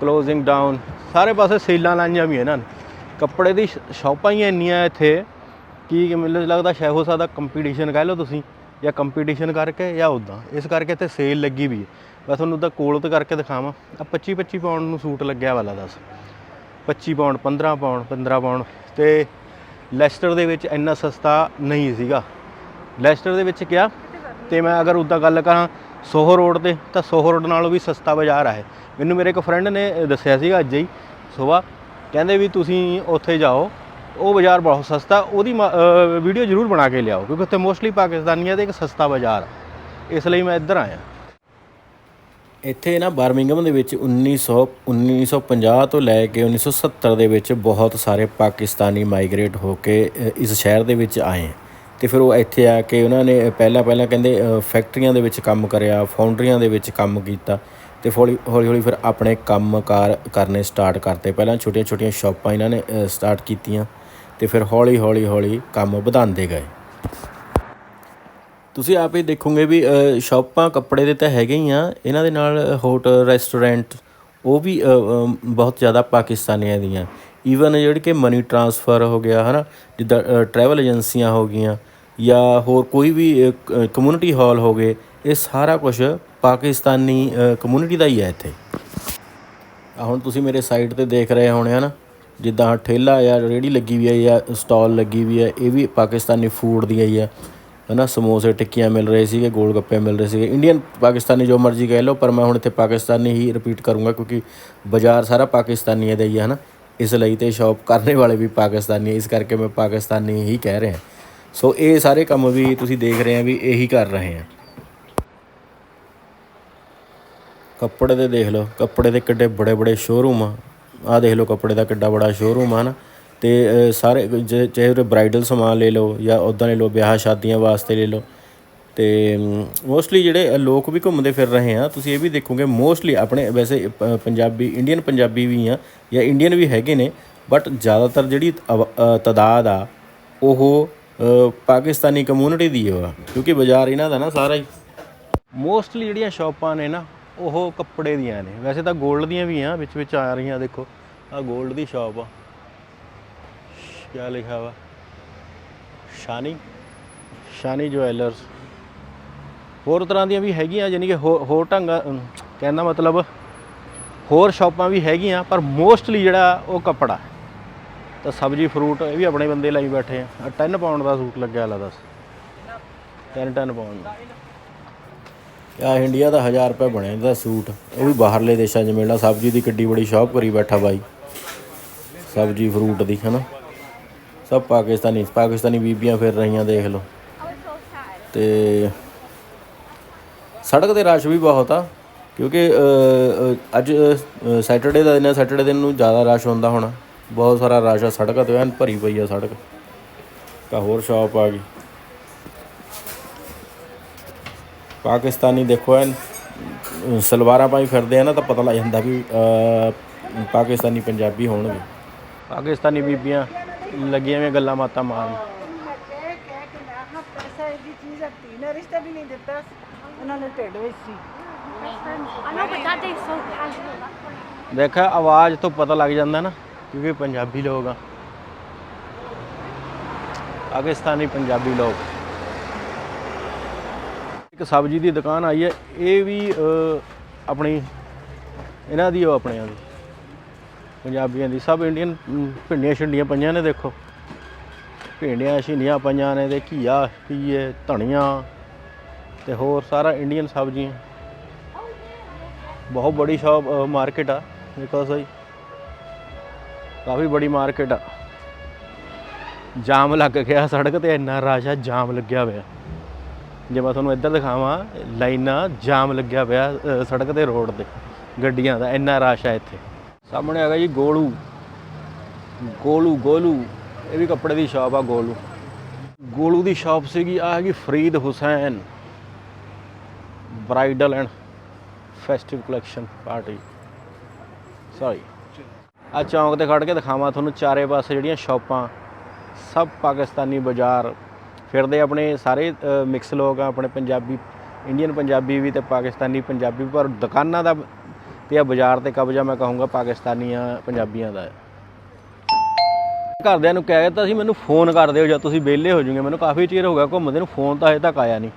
ਕਲੋਜ਼ਿੰਗ ਡਾਊਨ ਸਾਰੇ ਪਾਸੇ ਸੇਲਾਂ ਲਾਈਆਂ ਵੀ ਇਹਨਾਂ ਨੇ। ਕੱਪੜੇ ਦੀ ਸ਼- ਸ਼ਾਪਾਂ ਹੀ ਇੰਨੀਆਂ ਇੱਥੇ। ਕੀ ਕਿ ਮੈਨੂੰ ਲੱਗਦਾ ਸ਼ਾਇਦ ਹੋ ਸਕਦਾ ਕੰਪੀਟੀਸ਼ਨ ਕਹਿ ਲਓ ਤੁਸੀਂ, ਜਾਂ ਕੰਪੀਟੀਸ਼ਨ ਕਰਕੇ ਜਾਂ ਉਦਾਂ ਇਸ ਕਰਕੇ ਇੱਥੇ ਸੇਲ ਲੱਗੀ ਵੀ ਹੈ। ਮੈਂ ਤੁਹਾਨੂੰ ਤਾਂ ਕੋਲਤ ਕਰਕੇ ਦਿਖਾਵਾਂ। ਆ 25 25 ਪਾਉਂਡ ਨੂੰ ਸੂਟ ਲੱਗਿਆ ਵਾਲਾ ਦੱਸ। 25 ਪਾਉਂਡ 15 ਪਾਉਂਡ 15 ਪਾਉਂਡ ਤੇ ਲੈਸਟਰ ਦੇ ਵਿੱਚ ਇੰਨਾ ਸਸਤਾ ਨਹੀਂ ਸੀਗਾ। ਲੈਸਟਰ ਦੇ ਵਿੱਚ ਕਿਹਾ ਤੇ ਮੈਂ ਅਗਰ ਉਦਾਂ ਗੱਲ ਕਰਾਂ ਸੋਹੋ ਰੋਡ ਤੇ, ਤਾਂ ਸੋਹੋ ਰੋਡ ਨਾਲੋਂ ਵੀ ਸਸਤਾ ਬਾਜ਼ਾਰ ਹੈ ਮੈਨੂੰ ਮੇਰੇ ਇੱਕ ਫਰੈਂਡ ਨੇ ਦੱਸਿਆ ਸੀਗਾ ਅੱਜ ਹੀ ਸਵੇਰ ਕਹਿੰਦੇ ਵੀ ਤੁਸੀਂ ਉੱਥੇ ਜਾਓ। ਉਹ ਬਾਜ਼ਾਰ ਬਹੁਤ ਸਸਤਾ, ਉਹਦੀ ਵੀਡੀਓ ਜ਼ਰੂਰ ਬਣਾ ਕੇ ਲਿਆਓ, ਕਿਉਂਕਿ ਉੱਥੇ ਮੋਸਟਲੀ ਪਾਕਿਸਤਾਨੀਆਂ ਦੇ ਇੱਕ ਸਸਤਾ ਬਾਜ਼ਾਰ ਇਸ ਲਈ ਮੈਂ ਇੱਧਰ ਆਇਆ। ਇੱਥੇ ਨਾ ਬਰਮਿੰਗਮ ਦੇ ਵਿੱਚ 1900 1950 ਤੋਂ ਲੈ ਕੇ 1970 ਦੇ ਵਿੱਚ ਬਹੁਤ ਸਾਰੇ ਪਾਕਿਸਤਾਨੀ ਮਾਈਗ੍ਰੇਟ ਹੋ ਕੇ ਇਸ ਸ਼ਹਿਰ ਦੇ ਵਿੱਚ ਆਏ ਤੇ ਫਿਰ ਉਹ ਇੱਥੇ ਆ ਕੇ ਉਹਨਾਂ ਨੇ ਪਹਿਲਾਂ ਪਹਿਲਾਂ ਕਹਿੰਦੇ ਫੈਕਟਰੀਆਂ ਦੇ ਵਿੱਚ ਕੰਮ ਕਰਿਆ ਫਾਊਂਡਰੀਆਂ ਦੇ ਵਿੱਚ ਕੰਮ ਕੀਤਾ ਤੇ ਹੌਲੀ ਹੌਲੀ ਹੌਲੀ ਫਿਰ ਆਪਣੇ ਕੰਮਕਾਰ ਕਰਨੇ ਸਟਾਰਟ ਕਰਤੇ। ਪਹਿਲਾਂ ਛੋਟੀਆਂ ਛੋਟੀਆਂ ਸ਼ਾਪਾਂ ਇਹਨਾਂ ਨੇ ਸਟਾਰਟ ਕੀਤੀਆਂ। ਤੇ ਫਿਰ ਹੌਲੀ ਹੌਲੀ ਹੌਲੀ ਕੰਮ ਵਧਾਉਂਦੇ ਗਏ। ਤੁਸੀਂ ਆਪ ਹੀ ਦੇਖੋਗੇ ਵੀ ਅ, ਸ਼ਾਪਾਂ ਕੱਪੜੇ ਦੇ ਤਾਂ ਹੈਗੇ ਹੀ ਆ। ਇਹਨਾਂ ਦੇ ਨਾਲ ਹੋਟਲ ਰੈਸਟੋਰੈਂਟ ਉਹ ਵੀ ਬਹੁਤ ਜ਼ਿਆਦਾ ਪਾਕਿਸਤਾਨੀਆਂ ਦੀਆਂ। ਈਵਨ ਜਿਹੜੀ ਕਿ ਮਨੀ ਟ੍ਰਾਂਸਫਰ ਹੋ ਗਿਆ ਹਨਾ ਜਿੱਦਾਂ ਟਰੈਵਲ ਏਜੰਸੀਆਂ ਹੋ ਗਈਆਂ ਜਾਂ ਹੋਰ ਕੋਈ ਵੀ ਕਮਿਊਨਿਟੀ ਹਾਲ ਹੋ ਗਏ ਇਹ ਸਾਰਾ ਕੁਝ ਪਾਕਿਸਤਾਨੀ ਕਮਿਊਨਿਟੀ ਦਾ ਹੀ ਹੈ ਇੱਥੇ। ਹੁਣ ਤੁਸੀਂ ਮੇਰੇ ਸਾਈਟ ਤੇ ਦੇਖ ਰਹੇ ਹੋਣੇ ਆ ਨਾ ਜਿੱਦਾਂ ਠੇਲਾ ਜਾਂ ਰੇਹੜੀ ਲੱਗੀ ਵੀ ਹੈ ਜਾਂ ਸਟਾਲ ਲੱਗੀ ਵੀ ਹੈ ਇਹ ਵੀ ਪਾਕਿਸਤਾਨੀ ਫੂਡ ਦੀ ਹੀ ਹੈ ਨਾ ਸਮੋਸੇ, ਟਿੱਕੀਆਂ ਮਿਲ ਰਹੇ ਸੀਗੇ ਗੋਲ ਗੱਪੇ ਮਿਲ ਰਹੇ ਸੀਗੇ। ਇੰਡੀਅਨ ਪਾਕਿਸਤਾਨੀ ਜੋ ਮਰਜ਼ੀ ਕਹਿ ਲਓ, ਪਰ ਮੈਂ ਹੁਣ ਇੱਥੇ ਪਾਕਿਸਤਾਨੀ ਹੀ ਰਿਪੀਟ ਕਰੂੰਗਾ ਕਿਉਂਕਿ ਬਾਜ਼ਾਰ ਸਾਰਾ ਪਾਕਿਸਤਾਨੀਆਂ ਦਾ ਹੀ ਹੈ ਨਾ ਇਸ ਲਈ ਤੇ ਸ਼ਾਪ ਕਰਨੇ ਵਾਲੇ ਵੀ ਪਾਕਿਸਤਾਨੀ ਇਸ ਕਰਕੇ ਮੈਂ ਪਾਕਿਸਤਾਨੀ ਹੀ ਕਹਿ ਰਿਹਾ। ਸੋ ਇਹ ਸਾਰੇ ਕੰਮ ਵੀ ਤੁਸੀਂ ਦੇਖ ਰਹੇ ਆ ਵੀ ਇਹੀ ਕਰ ਰਹੇ ਆ। ਕੱਪੜੇ ਦੇ ਦੇਖ ਲਓ, ਕੱਪੜੇ ਦੇ ਕਿੱਡੇ ਬੜੇ ਬੜੇ ਸ਼ੋਰੂਮ ਆ। ਆਹ ਦੇਖ ਲਓ ਕੱਪੜੇ ਦਾ ਕਿੱਡਾ ਬੜਾ ਸ਼ੋਰੂਮ ਆ ਨਾ। ਤੇ ਸਾਰੇ ਚਾਹੇ ਉਹ ਬ੍ਰਾਈਡਲ ਸਮਾਨ ਲੈ ਲਓ ਜਾਂ ਉਦਾਂ ਲੈ ਲਓ, ਵਿਆਹ ਸ਼ਾਦੀਆਂ ਵਾਸਤੇ ਲੈ ਲਓ। ਤੇ ਮੋਸਟਲੀ ਜਿਹੜੇ ਲੋਕ ਵੀ ਘੁੰਮਦੇ ਫਿਰ ਰਹੇ ਆ, ਤੁਸੀਂ ਇਹ ਵੀ ਦੇਖੋਗੇ ਮੋਸਟਲੀ ਆਪਣੇ ਵੈਸੇ ਪੰਜਾਬੀ ਇੰਡੀਅਨ ਪੰਜਾਬੀ ਵੀ ਆ ਜਾਂ ਇੰਡੀਅਨ ਵੀ ਹੈਗੇ ਨੇ ਬਟ ਜ਼ਿਆਦਾਤਰ ਜਿਹੜੀ ਅਵ- ਤਾਦਾਦ ਆ, ਉਹ ਪਾਕਿਸਤਾਨੀ ਕਮਿਊਨਿਟੀ ਦੀ ਆ, ਕਿਉਂਕਿ ਬਾਜ਼ਾਰ ਇਹਨਾਂ ਦਾ ਨਾ ਸਾਰਾ ਹੀ। ਮੋਸਟਲੀ ਜਿਹੜੀਆਂ ਸ਼ਾਪਾਂ ਨੇ ਨਾ ਉਹ ਕੱਪੜੇ ਦੀਆਂ ਨੇ। ਵੈਸੇ ਤਾਂ 골ਡ ਦੀਆਂ ਵੀ ਆ ਵਿੱਚ ਵਿੱਚ ਆ ਰਹੀਆਂ ਦੇਖੋ। ਆ 골ਡ ਦੀ ਸ਼ਾਪ ਆ। ਕੀ ਲਿਖਿਆ ਵਾ? ਸ਼ਾਨੀ। ਸ਼ਾਨੀ ਜੁਐਲਰਸ ਹੋਰ ਤਰ੍ਹਾਂ ਦੀਆਂ ਵੀ ਹੈਗੀਆਂ ਯਾਨੀ ਕਿ ਹੋਰ ਢੰਗਾਂ ਅਮ, ਕਹਿਣ ਦਾ ਮਤਲਬ ਹੋਰ ਸ਼ਾਪਾਂ ਵੀ ਹੈਗੀਆਂ ਪਰ ਮੋਸਟਲੀ ਜਿਹੜਾ ਉਹ ਕੱਪੜਾ। ਤਾਂ ਸਬਜ਼ੀ ਫਰੂਟ ਇਹ ਵੀ ਆਪਣੇ ਬੰਦੇ ਲਈ ਬੈਠੇ ਆ। ਆਹ 10 ਪਾਉਂਡ ਦਾ ਸੂਟ ਲੱਗਿਆ ਲਾ ਦੱਸ। 10 10 ਪਾਉਂਡ ਆ ਇੰਡੀਆ ਦਾ 1000 ਰੁਪਏ ਬਣਿਆ ਇਹਦਾ ਸੂਟ। ਉਹ ਵੀ ਬਾਹਰਲੇ ਦੇਸ਼ਾਂ 'ਚ ਮਿਲਣਾ। ਸਬਜ਼ੀ ਦੀ ਕਿੱਡੀ ਬੜੀ ਸ਼ਾਪ ਕਰੀ ਬੈਠਾ ਬਾਈ। ਸਬਜ਼ੀ ਫਰੂਟ ਦੀ, ਹਨਾ? ਸਭ ਪਾਕਿਸਤਾਨੀ ਪਾਕਿਸਤਾਨੀ ਬੀਬੀਆਂ ਫਿਰ ਰਹੀਆਂ, ਦੇਖ ਲਓ। ਤੇ ਸੜਕ ਤੇ ਰਸ਼ ਵੀ ਬਹੁਤ ਆ, ਕਿਉਂਕਿ ਅੱਜ ਸੈਟਰਡੇ ਦਾ ਦਿਨ ਹੈ ਸੈਟਰਡੇ ਦਿਨ ਨੂੰ ਜ਼ਿਆਦਾ ਰਸ਼ ਹੁੰਦਾ ਹੋਣਾ। ਬਹੁਤ ਸਾਰਾ ਰਸ਼ ਆ ਸੜਕਾਂ ਤੇ, ਐਨ ਭਰੀ ਪਈ ਆ ਸੜਕ। ਤਾਂ ਹੋਰ ਸ਼ਾਪ ਆ ਗਈ। ਪਾਕਿਸਤਾਨੀ ਦੇਖੋ ਐਨ ਸਲਵਾਰਾਂ ਪਾਈ ਫਿਰਦੇ ਆ ਨਾ ਤਾਂ ਪਤਾ ਲੱਗ ਜਾਂਦਾ ਵੀ ਪਾਕਿਸਤਾਨੀ ਪੰਜਾਬੀ ਹੋਣਗੇ। ਪਾਕਿਸਤਾਨੀ ਬੀਬੀਆਂ ਲੱਗੀਆਂ ਵੀ ਗੱਲਾਂ ਬਾਤਾਂ ਮਾਰਨ। ਕਹਿ ਆਵਾਜ਼ ਤੋਂ ਪਤਾ ਲੱਗ ਜਾਂਦਾ ਨਾ, ਕਿਉਂਕਿ ਪੰਜਾਬੀ ਲੋਕ ਆ। ਪਾਕਿਸਤਾਨੀ ਪੰਜਾਬੀ ਲੋਕ। ਇੱਕ ਸਬਜ਼ੀ ਦੀ ਦੁਕਾਨ ਆਈ ਹੈ, ਇਹ ਵੀ ਆਪਣੀ, ਇਹਨਾਂ ਦੀ ਉਹ ਆਪਣਿਆਂ ਦੀ। ਪੰਜਾਬੀਆਂ ਦੀ, ਸਭ ਇੰਡੀਅਨ ਭਿੰਡੀਆਂ ਛਿੰਡੀਆਂ ਪਈਆਂ ਨੇ ਦੇਖੋ। ਭਿੰਡੀਆਂ ਛਿੰਡੀਆਂ ਪਈਆਂ ਨੇ ਤੇ ਘੀਆ ਘੀਏ ਧਨੀਆ ਤੇ ਹੋਰ ਸਾਰਾ ਇੰਡੀਅਨ ਸਬਜ਼ੀਆਂ। ਬਹੁਤ ਬੜੀ ਸ਼ਾਪ ਮਾਰਕੀਟ ਆ, ਦੇਖੋ ਸਹੀ। ਕਾਫੀ ਬੜੀ ਮਾਰਕੀਟ ਆ। ਜਾਮ ਲੱਗ ਗਿਆ ਸੜਕ ਤੇ, ਇੰਨਾ ਰਸ਼ ਆ, ਜਾਮ ਲੱਗਿਆ ਹੋਇਆ। ਜੇ ਮੈਂ ਤੁਹਾਨੂੰ ਇੱਧਰ ਦਿਖਾਵਾਂ, ਲਾਈਨਾਂ ਜਾਮ ਲੱਗਿਆ ਪਿਆ ਸੜਕ ਤੇ ਰੋਡ ਤੇ, ਗੱਡੀਆਂ ਦਾ, ਇੰਨਾ ਰਸ਼ ਆ ਇੱਥੇ। ਸਾਹਮਣੇ ਹੈਗਾ ਜੀ ਗੋਲੂ। ਗੋਲੂ ਗੋਲੂ। ਇਹ ਵੀ ਕੱਪੜੇ ਦੀ ਸ਼ਾਪ ਆ, ਗੋਲੂ। ਗੋਲੂ ਦੀ ਸ਼ਾਪ ਸੀਗੀ ਆ ਹੈਗੀ Farid Hussain. Bridal and festive collection party. Sorry ਆ ਚੌਂਕ ਤੇ ਖੜ ਕੇ ਦਿਖਾਵਾਂ ਤੁਹਾਨੂੰ ਚਾਰੇ ਪਾਸੇ ਜਿਹੜੀਆਂ ਸ਼ਾਪਾਂ, ਸਭ ਪਾਕਿਸਤਾਨੀ ਬਾਜ਼ਾਰ ਫਿਰਦੇ ਆਪਣੇ ਸਾਰੇ ਮਿਕਸ ਲੋਕ ਆ ਆਪਣੇ ਪੰਜਾਬੀ ਇੰਡੀਅਨ ਪੰਜਾਬੀ ਵੀ ਤੇ ਪਾਕਿਸਤਾਨੀ ਪੰਜਾਬੀ ਵੀ, ਪਰ ਦੁਕਾਨਾਂ ਦਾ ਤੇ ਆ ਬਾਜ਼ਾਰ ਤੇ ਕਬਜ਼ਾ ਮੈਂ ਕਹੂੰਗਾ ਪਾਕਿਸਤਾਨੀਆਂ ਪੰਜਾਬੀਆਂ ਦਾ। ਘਰਦਿਆਂ ਨੂੰ ਕਹਿ ਦਿੱਤਾ ਸੀ ਮੈਨੂੰ ਫੋਨ ਕਰ ਦਿਓ ਜਦ ਤੁਸੀਂ ਵਿਹਲੇ ਹੋ ਜਾਓਗੇ ਮੈਨੂੰ ਕਾਫੀ ਚਿਰ ਹੋ ਗਿਆ ਘੁੰਮਦੇ ਨੂੰ ਫੋਨ ਤਾਂ ਹਜੇ ਤੱਕ ਆਇਆ ਨਹੀਂ।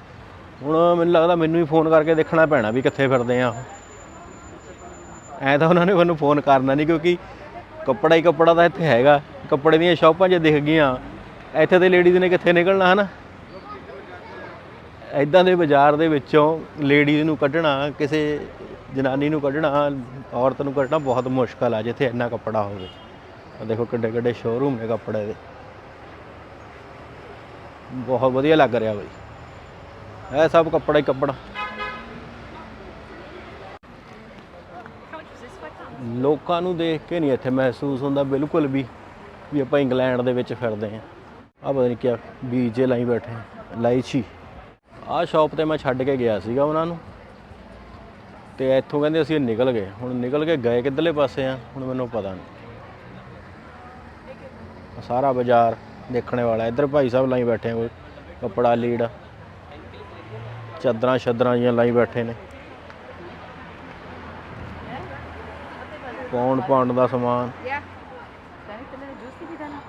ਹੁਣ ਮੈਨੂੰ ਲੱਗਦਾ ਮੈਨੂੰ ਹੀ ਫੋਨ ਕਰਕੇ ਦੇਖਣਾ ਪੈਣਾ ਵੀ ਕਿੱਥੇ ਫਿਰਦੇ ਆ ਉਹ। ਐ ਤਾਂ ਉਹਨਾਂ ਨੇ ਮੈਨੂੰ ਫੋਨ ਕਰਨਾ ਨਹੀਂ ਕਿਉਂਕਿ ਕੱਪੜਾ ਹੀ ਕੱਪੜਾ ਤਾਂ ਇੱਥੇ ਹੈਗਾ। ਕੱਪੜੇ ਦੀਆਂ ਸ਼ਾਪਾਂ ਜੇ ਦਿਖ ਗਈਆਂ। ਇੱਥੇ ਤੇ ਲੇਡੀਜ਼ ਨੇ ਕਿੱਥੇ ਨਿਕਲਣਾ, ਹਨਾ? ਐਦਾਂ ਦੇ ਬਾਜ਼ਾਰ ਦੇ ਵਿੱਚੋਂ ਲੇਡੀਜ਼ ਨੂੰ ਕੱਢਣਾ, ਕਿਸੇ ਜਨਾਨੀ ਨੂੰ ਕੱਢਣਾ, ਔਰਤ ਨੂੰ ਕੱਢਣਾ ਬਹੁਤ ਮੁਸ਼ਕਲ ਆ, ਜਿੱਥੇ ਇੰਨਾ ਕੱਪੜਾ ਹੋਵੇ। ਆ ਦੇਖੋ ਕਿੱਡੇ ਕਿੱਡੇ ਸ਼ੋਰੂਮ ਨੇ ਕੱਪੜੇ ਦੇ। ਬਹੁਤ ਵਧੀਆ ਲੱਗ ਰਿਹਾ ਬਈ। ਇਹ ਸਭ ਕੱਪੜਾ ਹੀ ਕੱਪੜਾ। ਲੋਕਾਂ ਨੂੰ ਦੇਖ ਕੇ ਨਹੀਂ ਇੱਥੇ ਮਹਿਸੂਸ ਹੁੰਦਾ, ਬਿਲਕੁਲ ਵੀ ਵੀ ਆਪਾਂ ਇੰਗਲੈਂਡ ਦੇ ਵਿੱਚ ਫਿਰਦੇ ਆਂ ਆ ਪਤਾ ਨਹੀਂ ਕਿਆ ਬੀਜੇ ਲਾਈ ਬੈਠੇ ਲਾਈਚੀ ਇਲਾਇਚੀ ਆਹ ਸ਼ਾਪ ਤੇ ਮੈਂ ਛੱਡ ਕੇ ਗਿਆ ਸੀਗਾ ਉਹਨਾਂ ਨੂੰ। ਤੇ ਇੱਥੋਂ ਕਹਿੰਦੇ ਅਸੀਂ ਨਿਕਲ ਗਏ। ਹੁਣ ਨਿਕਲ ਕੇ ਗਏ ਕਿੱਧਰਲੇ ਪਾਸੇ ਆ, ਹੁਣ ਮੈਨੂੰ ਪਤਾ ਨਹੀਂ ਸਾਰਾ ਬਾਜ਼ਾਰ ਦੇਖਣੇ ਵਾਲਾ, ਇੱਧਰ ਭਾਈ ਸਾਹਿਬ ਲਾਈ ਬੈਠੇ ਕੋਈ, ਕੱਪੜਾ, ਲੀੜ। ਚਾਦਰਾਂ ਛੱਦਰਾਂ ਜੀਆਂ ਲਾਈ ਬੈਠੇ ਨੇ। ਪੌਂਡ ਪੌਂਡ ਦਾ ਸਮਾਨ। ਕਹਿੰਦੇ ਤੇ ਮੇਰੇ ਜੂਸ ਵੀ ਦੇਣਾ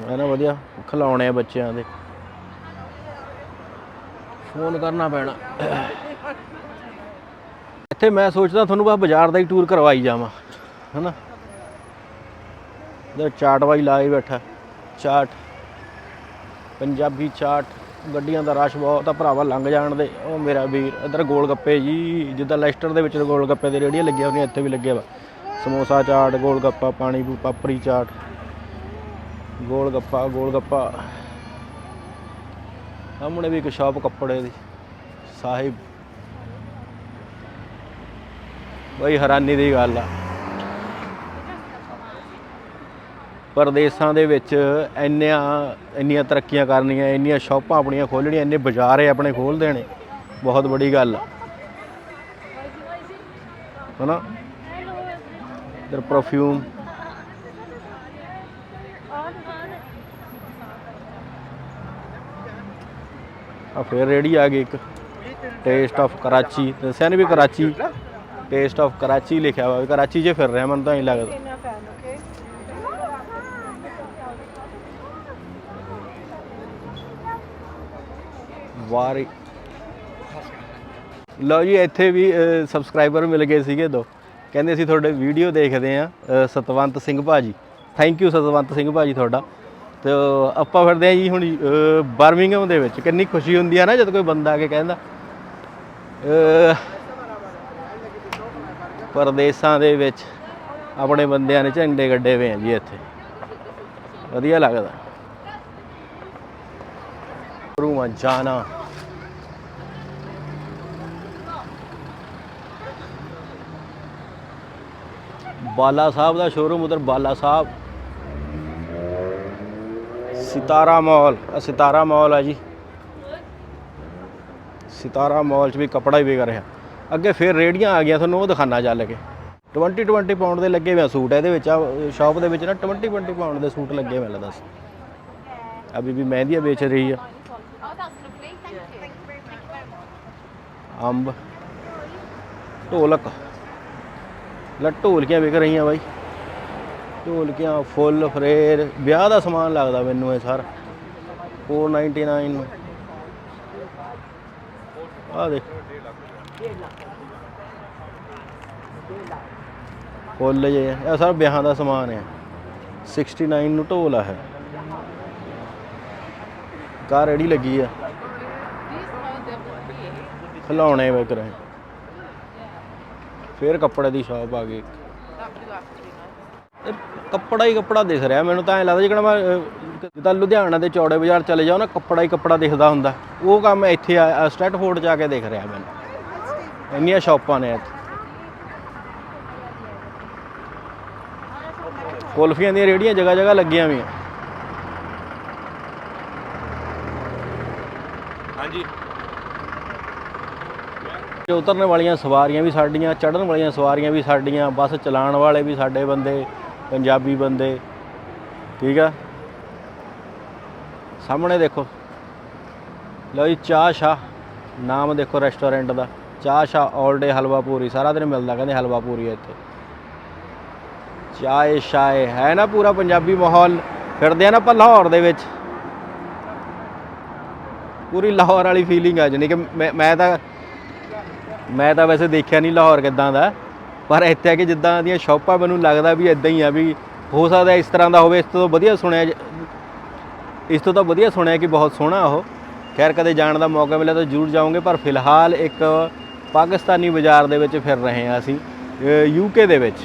ਹੈ ਨਾ ਵਧੀਆ ਖਿਲਾਉਣੇ ਆ ਬੱਚਿਆਂ ਦੇ। ਫੋਨ ਕਰਨਾ ਪੈਣਾ। ਇੱਥੇ ਮੈਂ ਸੋਚਦਾ ਤੁਹਾਨੂੰ ਬਸ ਬਾਜ਼ਾਰ ਦਾ ਹੀ ਟੂਰ ਕਰਵਾਈ ਜਾਵਾਂ, ਹਨਾ? ਇਧਰ ਚਾਟ ਵਾਈ ਲਾਈ ਬੈਠਾ, ਚਾਟ, ਪੰਜਾਬੀ ਚਾਟ, ਗੱਡੀਆਂ ਦਾ ਰਸ਼ ਬਹੁਤ ਆ, ਭਰਾਵਾ ਲੰਘ ਜਾਣ ਦੇ। ਉਹ ਮੇਰਾ ਵੀਰ, ਇਧਰ ਗੋਲ ਗੱਪੇ ਜੀ, ਜਿੱਦਾਂ ਲੈਸਟਰ ਦੇ ਵਿੱਚ ਗੋਲ ਗੱਪੇ ਦੇ ਰੇੜੀਆਂ ਲੱਗੀਆਂ ਹੋਈਆਂ, ਇੱਥੇ ਵੀ ਲੱਗਿਆ ਵਾ। ਸਮੋਸਾ ਚਾਟ ਗੋਲ ਗੱਪਾ ਪਾਣੀ ਪਾਪੜੀ ਚਾਟ। ਗੋਲ ਗੱਪਾ ਗੋਲ ਗੱਪਾ ਸਾਹਮਣੇ ਵੀ ਇੱਕ ਸ਼ਾਪ ਕੱਪੜੇ ਦੀ। ਸਾਹਿਬ। ਬਈ ਹੈਰਾਨੀ ਦੀ ਗੱਲ ਆ। ਪਰਦੇਸਾਂ ਦੇ ਵਿੱਚ ਇੰਨੀਆਂ ਇੰਨੀਆਂ ਤਰੱਕੀਆਂ ਕਰਨੀਆਂ ਇੰਨੀਆਂ ਸ਼ਾਪਾਂ ਆਪਣੀਆਂ ਖੋਲ੍ਹਣੀਆਂ ਇੰਨੇ ਬਾਜ਼ਾਰ ਆਪਣੇ ਖੋਲ੍ਹ ਦੇਣੇ। ਬਹੁਤ ਵੱਡੀ ਗੱਲ ਆ। ਹਨਾ? ਇਧਰ ਪਰਫਿਊਮ ਆ ਫਿਰ ਰੇੜੀ ਆ ਗਈ ਇੱਕ। ਟੇਸਟ ਆਫ ਕਰਾਚੀ ਦੱਸਿਆ ਨਹੀਂ ਵੀ ਕਰਾਚੀ ਟੇਸਟ ਆਫ ਕਰਾਚੀ ਲਿਖਿਆ ਹੋਇਆ ਕਰਾਚੀ 'ਚ ਫਿਰ ਰਿਹਾ ਮੈਨੂੰ ਤਾਂ ਹੀ ਲੱਗਦਾ? ਵਾਰੀ। ਲਓ ਜੀ ਇੱਥੇ ਵੀ ਸਬਸਕ੍ਰਾਈਬਰ ਮਿਲ ਗਏ ਸੀਗੇ ਦੋ। ਕਹਿੰਦੇ ਅਸੀਂ ਤੁਹਾਡੇ ਵੀਡੀਓ ਦੇਖਦੇ ਆ ਸਤਵੰਤ ਸਿੰਘ ਭਾਜੀ। ਥੈਂਕ ਯੂ ਸਤਵੰਤ ਸਿੰਘ ਭਾਜੀ ਤੁਹਾਡਾ। ਤੇ ਆਪਾਂ ਫਿਰਦੇ ਆ ਜੀ ਹੁਣ ਬਰਮਿੰਗਮ ਦੇ ਵਿੱਚ। ਕਿੰਨੀ ਖੁਸ਼ੀ ਹੁੰਦੀ ਆ ਨਾ ਜਦ ਕੋਈ ਬੰਦਾ ਆ ਕੇ ਕਹਿੰਦਾ ਪਰਦੇਸਾਂ ਦੇ ਵਿੱਚ ਆਪਣੇ ਬੰਦਿਆਂ ਨੇ ਝੰਡੇ ਗੱਡੇ ਹੋਏ ਆ ਜੀ ਇੱਥੇ। ਵਧੀਆ ਲੱਗਦਾ। ਰੂਮਾਂ ਜਾਣਾ ਬਾਲਾ ਸਾਹਿਬ ਦਾ ਸ਼ੋਰੂਮ ਉਧਰ ਬਾਲਾ ਸਾਹਿਬ। ਸਿਤਾਰਾ ਮਾਲ, ਆਹ ਸਿਤਾਰਾ ਮਾਲ ਆ ਜੀ। ਸਿਤਾਰਾ ਮਾਲ 'ਚ ਵੀ ਕਪੜਾ ਹੀ ਵਿਕ ਰਿਹਾ। ਅੱਗੇ ਫਿਰ ਰੇੜੀਆਂ ਆ ਗਈਆਂ ਤੁਹਾਨੂੰ, ਉਹ ਦਿਖਾਣਾ ਚੱਲ ਕੇ। 20 20 ਪਾਉਂਡ ਦੇ ਲੱਗੇ ਹੋਏ ਆ ਸੂਟ, ਇਹਦੇ ਵਿੱਚ ਆ, ਸ਼ਾਪ ਦੇ ਵਿੱਚ ਨਾ 20 20 ਪਾਉਂਡ ਦੇ ਸੂਟ ਲੱਗੇ ਹੋਏ ਲੱਗਦਾ ਸੀ ਆ ਬੀਬੀ ਮਹਿੰਦੀਆਂ ਵੇਚ ਰਹੀ ਆ। ਅੰਬ। ਢੋਲਕ। ਲੈ ਢੋਲਕੀਆਂ ਵਿਕ ਰਹੀਆਂ ਬਾਈ। ਢੋਲਕੀਆਂ ਫੁੱਲ, ਫਰੇਰ, ਵਿਆਹ ਦਾ ਸਮਾਨ ਲੱਗਦਾ ਮੈਨੂੰ ਇਹ ਸਾਰਾ। 499 ਆ ਦੇਖ। ਫੁੱਲ ਜੇ ਇਹ ਸਾਰਾ ਵਿਆਹਾਂ ਦਾ ਸਮਾਨ ਹੈ 69 ਨੂੰ ਢੋਲ ਆ ਹੈ ਕਾਰ ਰੈਡੀ ਲੱਗੀ ਆ। ਖਿਲਾਉਣੇ ਵਿਕ ਰਹੇ ਫਿਰ ਕੱਪੜੇ ਦੀ ਸ਼ਾਪ ਆ ਗਈ ਕੱਪੜਾ ਹੀ ਕੱਪੜਾ ਦਿਖ ਰਿਹਾ। ਮੈਨੂੰ ਤਾਂ ਐ ਲੱਗਦਾ ਜਿਕਣਾ ਮੈਂ ਜਿੱਦਾਂ ਲੁਧਿਆਣਾ ਦੇ ਚੌੜੇ ਬਾਜ਼ਾਰ ਚਲੇ ਜਾਓ ਨਾ ਕੱਪੜਾ ਹੀ ਕੱਪੜਾ ਦਿਖਦਾ ਹੁੰਦਾ। ਉਹ ਕੰਮ ਇੱਥੇ ਆ ਸਟੈਟਫੋਰਡ ਜਾ ਕੇ ਦਿਖ ਰਿਹਾ ਮੈਨੂੰ। ਇੰਨੀਆਂ ਸ਼ਾਪਾਂ ਨੇ ਇੱਥੇ। ਕੁਲਫੀਆਂ ਦੀਆਂ ਰੇੜੀਆਂ ਜਗ੍ਹਾ ਜਗ੍ਹਾ ਲੱਗੀਆਂ ਹੋਈਆਂ। ਹਾਂਜੀ। ਤੇ ਉਤਰਨ ਵਾਲੀਆਂ ਸਵਾਰੀਆਂ ਵੀ ਸਾਡੀਆਂ ਚੜ੍ਹਨ ਵਾਲੀਆਂ ਸਵਾਰੀਆਂ ਵੀ ਸਾਡੀਆਂ ਬੱਸ ਚਲਾਉਣ ਵਾਲੇ ਵੀ ਸਾਡੇ ਬੰਦੇ। ਪੰਜਾਬੀ ਬੰਦੇ। ਠੀਕ ਆ? ਸਾਹਮਣੇ ਦੇਖੋ। ਲਓ ਜੀ, ਚਾਹ ਸ਼ਾਹ। ਨਾਮ ਦੇਖੋ ਰੈਸਟੋਰੈਂਟ ਦਾ। ਚਾਹ ਸ਼ਾਹ ਆਲ ਡੇ ਹਲਵਾ ਪੂਰੀ। ਸਾਰਾ ਦਿਨ ਮਿਲਦਾ, ਕਹਿੰਦੇ ਹਲਵਾ ਪੂਰੀ ਹੈ ਇੱਥੇ। ਚਾਏ ਸ਼ਾਏ ਹੈ ਨਾ ਪੂਰਾ ਪੰਜਾਬੀ ਮਾਹੌਲ। ਫਿਰਦੇ ਆ ਨਾ ਆਪਾਂ ਲਾਹੌਰ ਦੇ ਵਿੱਚ। ਪੂਰੀ ਲਾਹੌਰ ਵਾਲੀ ਫੀਲਿੰਗ ਆ, ਜਾਣੀ ਕਿ ਮੈਂ ਮੈਂ ਤਾਂ ਮੈਂ ਤਾਂ ਵੈਸੇ ਦੇਖਿਆ ਨਹੀਂ ਲਾਹੌਰ ਕਿਦਾਂ ਦਾ। ਪਰ ਇੱਥੇ ਆ ਕੇ ਜਿੱਦਾਂ ਦੀਆਂ ਸ਼ਾਪਾਂ ਮੈਨੂੰ ਲੱਗਦਾ ਵੀ ਇਦਾਂ ਹੀ ਆ ਵੀ ਹੋ ਸਕਦਾ ਇਸ ਤਰ੍ਹਾਂ ਦਾ ਹੋਵੇ, ਇਸ ਤੋਂ ਵਧੀਆ ਸੁਣਿਆ ਇਸ ਤੋਂ ਤਾਂ ਵਧੀਆ ਸੁਣਿਆ ਕਿ ਬਹੁਤ ਸੋਹਣਾ ਉਹ। ਖੈਰ, ਕਦੇ ਜਾਣ ਦਾ ਮੌਕਾ ਮਿਲਿਆ ਤਾਂ ਜ਼ਰੂਰ ਜਾਵਾਂਗੇ ਪਰ ਫਿਲਹਾਲ ਇੱਕ ਪਾਕਿਸਤਾਨੀ ਬਾਜ਼ਾਰ ਦੇ ਵਿੱਚ ਫਿਰ ਰਹੇ ਹਾਂ ਅਸੀਂ ਯੂਕੇ ਦੇ ਵਿੱਚ।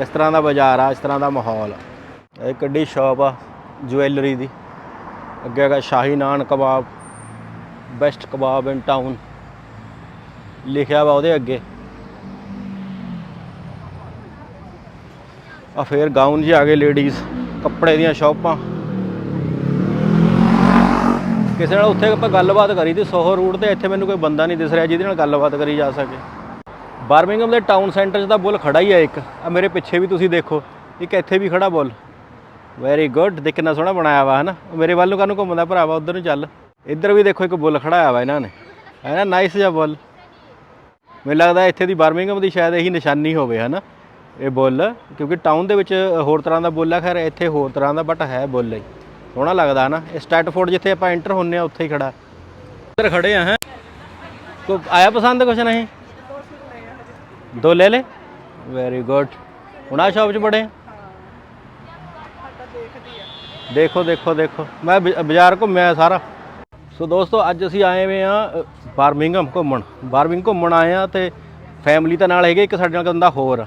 ਇਸ ਤਰ੍ਹਾਂ ਦਾ ਬਾਜ਼ਾਰ ਆ, ਇਸ ਤਰ੍ਹਾਂ ਦਾ ਮਾਹੌਲ ਆ। ਇੱਕ ਅੱਡੀ ਸ਼ਾਪ ਆ ਜੁਐਲਰੀ ਦੀ। ਅੱਗੇ ਹੈਗਾ Shahi Naan Kebab best kebab in town ਲਿਖਿਆ ਵਾ ਉਹਦੇ ਅੱਗੇ। ਆ ਫੇਰ ਗਾਊਨ ਜੀ ਆ ਗਏ ਲੇਡੀਜ਼ ਕੱਪੜੇ ਦੀਆਂ ਸ਼ਾਪਾਂ ਕਿਸੇ ਨਾਲ ਉੱਥੇ ਆਪਾਂ ਗੱਲਬਾਤ ਕਰੀ ਤੇ ਸੋਹੋ ਰੂਟ ਤੇ ਇੱਥੇ ਮੈਨੂੰ ਕੋਈ ਬੰਦਾ ਨਹੀਂ ਦਿਸ ਰਿਹਾ ਜਿਹਦੇ ਨਾਲ ਗੱਲਬਾਤ ਕਰੀ ਜਾ ਸਕੇ। ਬਾਰਮਿੰਗਮ ਦੇ ਟਾਊਨ ਸੈਂਟਰ 'ਚ ਤਾਂ ਬੁੱਲ ਖੜਾ ਹੀ ਹੈ ਇੱਕ। ਆ ਮੇਰੇ ਪਿੱਛੇ ਵੀ ਤੁਸੀਂ ਦੇਖੋ, ਇੱਕ ਇੱਥੇ ਵੀ ਖੜਾ ਬੁੱਲ। ਵੈਰੀ ਗੁੱਡ ਦੇਖ ਕਿੰਨਾ ਸੋਹਣਾ ਬਣਾਇਆ ਵਾ, ਹਨਾ? ਉਹ ਮੇਰੇ ਵੱਲ ਨੂੰ ਕਾਹਨੂੰ ਘੁੰਮਦਾ ਭਰਾਵਾ, ਉਧਰ ਨੂੰ ਚੱਲ। ਇੱਧਰ ਵੀ ਦੇਖੋ ਇੱਕ ਬੁੱਲ ਖੜਾਇਆ ਵਾ ਇਹਨਾਂ ਨੇ। ਹੈ ਨਾ ਨਾਈਸ ਜਿਹਾ ਬੁੱਲ। ਮੈਨੂੰ ਲੱਗਦਾ ਇੱਥੇ ਦੀ ਬਾਰਮਿੰਗਮ ਦੀ ਸ਼ਾਇਦ ਇਹੀ ਨਿਸ਼ਾਨੀ ਹੋਵੇ, ਹਨਾ? ਇਹ ਬੁੱਲ, ਕਿਉਂਕਿ ਟਾਊਨ ਦੇ ਵਿੱਚ ਹੋਰ ਤਰ੍ਹਾਂ ਦਾ ਬੁੱਲ ਆ, ਖੈਰ ਇੱਥੇ ਹੋਰ ਤਰ੍ਹਾਂ ਦਾ ਬਟ ਹੈ ਬੁੱਲ ਹੀ। ਸੋਹਣਾ ਲੱਗਦਾ ਨਾ ਇਹ ਸਟੈਟਫੋਰਡ ਜਿੱਥੇ ਆਪਾਂ ਐਂਟਰ ਹੁੰਨੇ ਆ, ਉੱਥੇ ਹੀ ਖੜਾ। ਇੱਧਰ ਖੜੇ ਆ, ਹੈ? ਕੋ ਆਇਆ ਪਸੰਦ ਕੁਛ ਨਹੀਂ? ਦੋ ਲੈ ਲੈ। ਵੈਰੀ ਗੁੱਡ ਹੁਣ ਆ ਸ਼ਾਪ 'ਚ ਬੜੇ ਦੇਖੋ ਦੇਖੋ ਦੇਖੋ। ਮੈਂ ਬ- ਬਾਜ਼ਾਰ ਘੁੰਮਿਆ ਸਾਰਾ। ਸੋ ਦੋਸਤੋ, ਅੱਜ ਅਸੀਂ ਆਏ ਹੋਏ ਆ ਬਾਰਮਿੰਗਮ ਘੁੰਮਣ। ਬਾਰਮਿੰਗ ਘੁੰਮਣ ਆਏ ਆ ਤੇ ਫੈਮਿਲੀ ਤਾਂ ਨਾਲ ਹੈਗੇ, ਇੱਕ ਸਾਡੇ ਨਾਲ ਬੰਦਾ ਹੋਰ ਆ।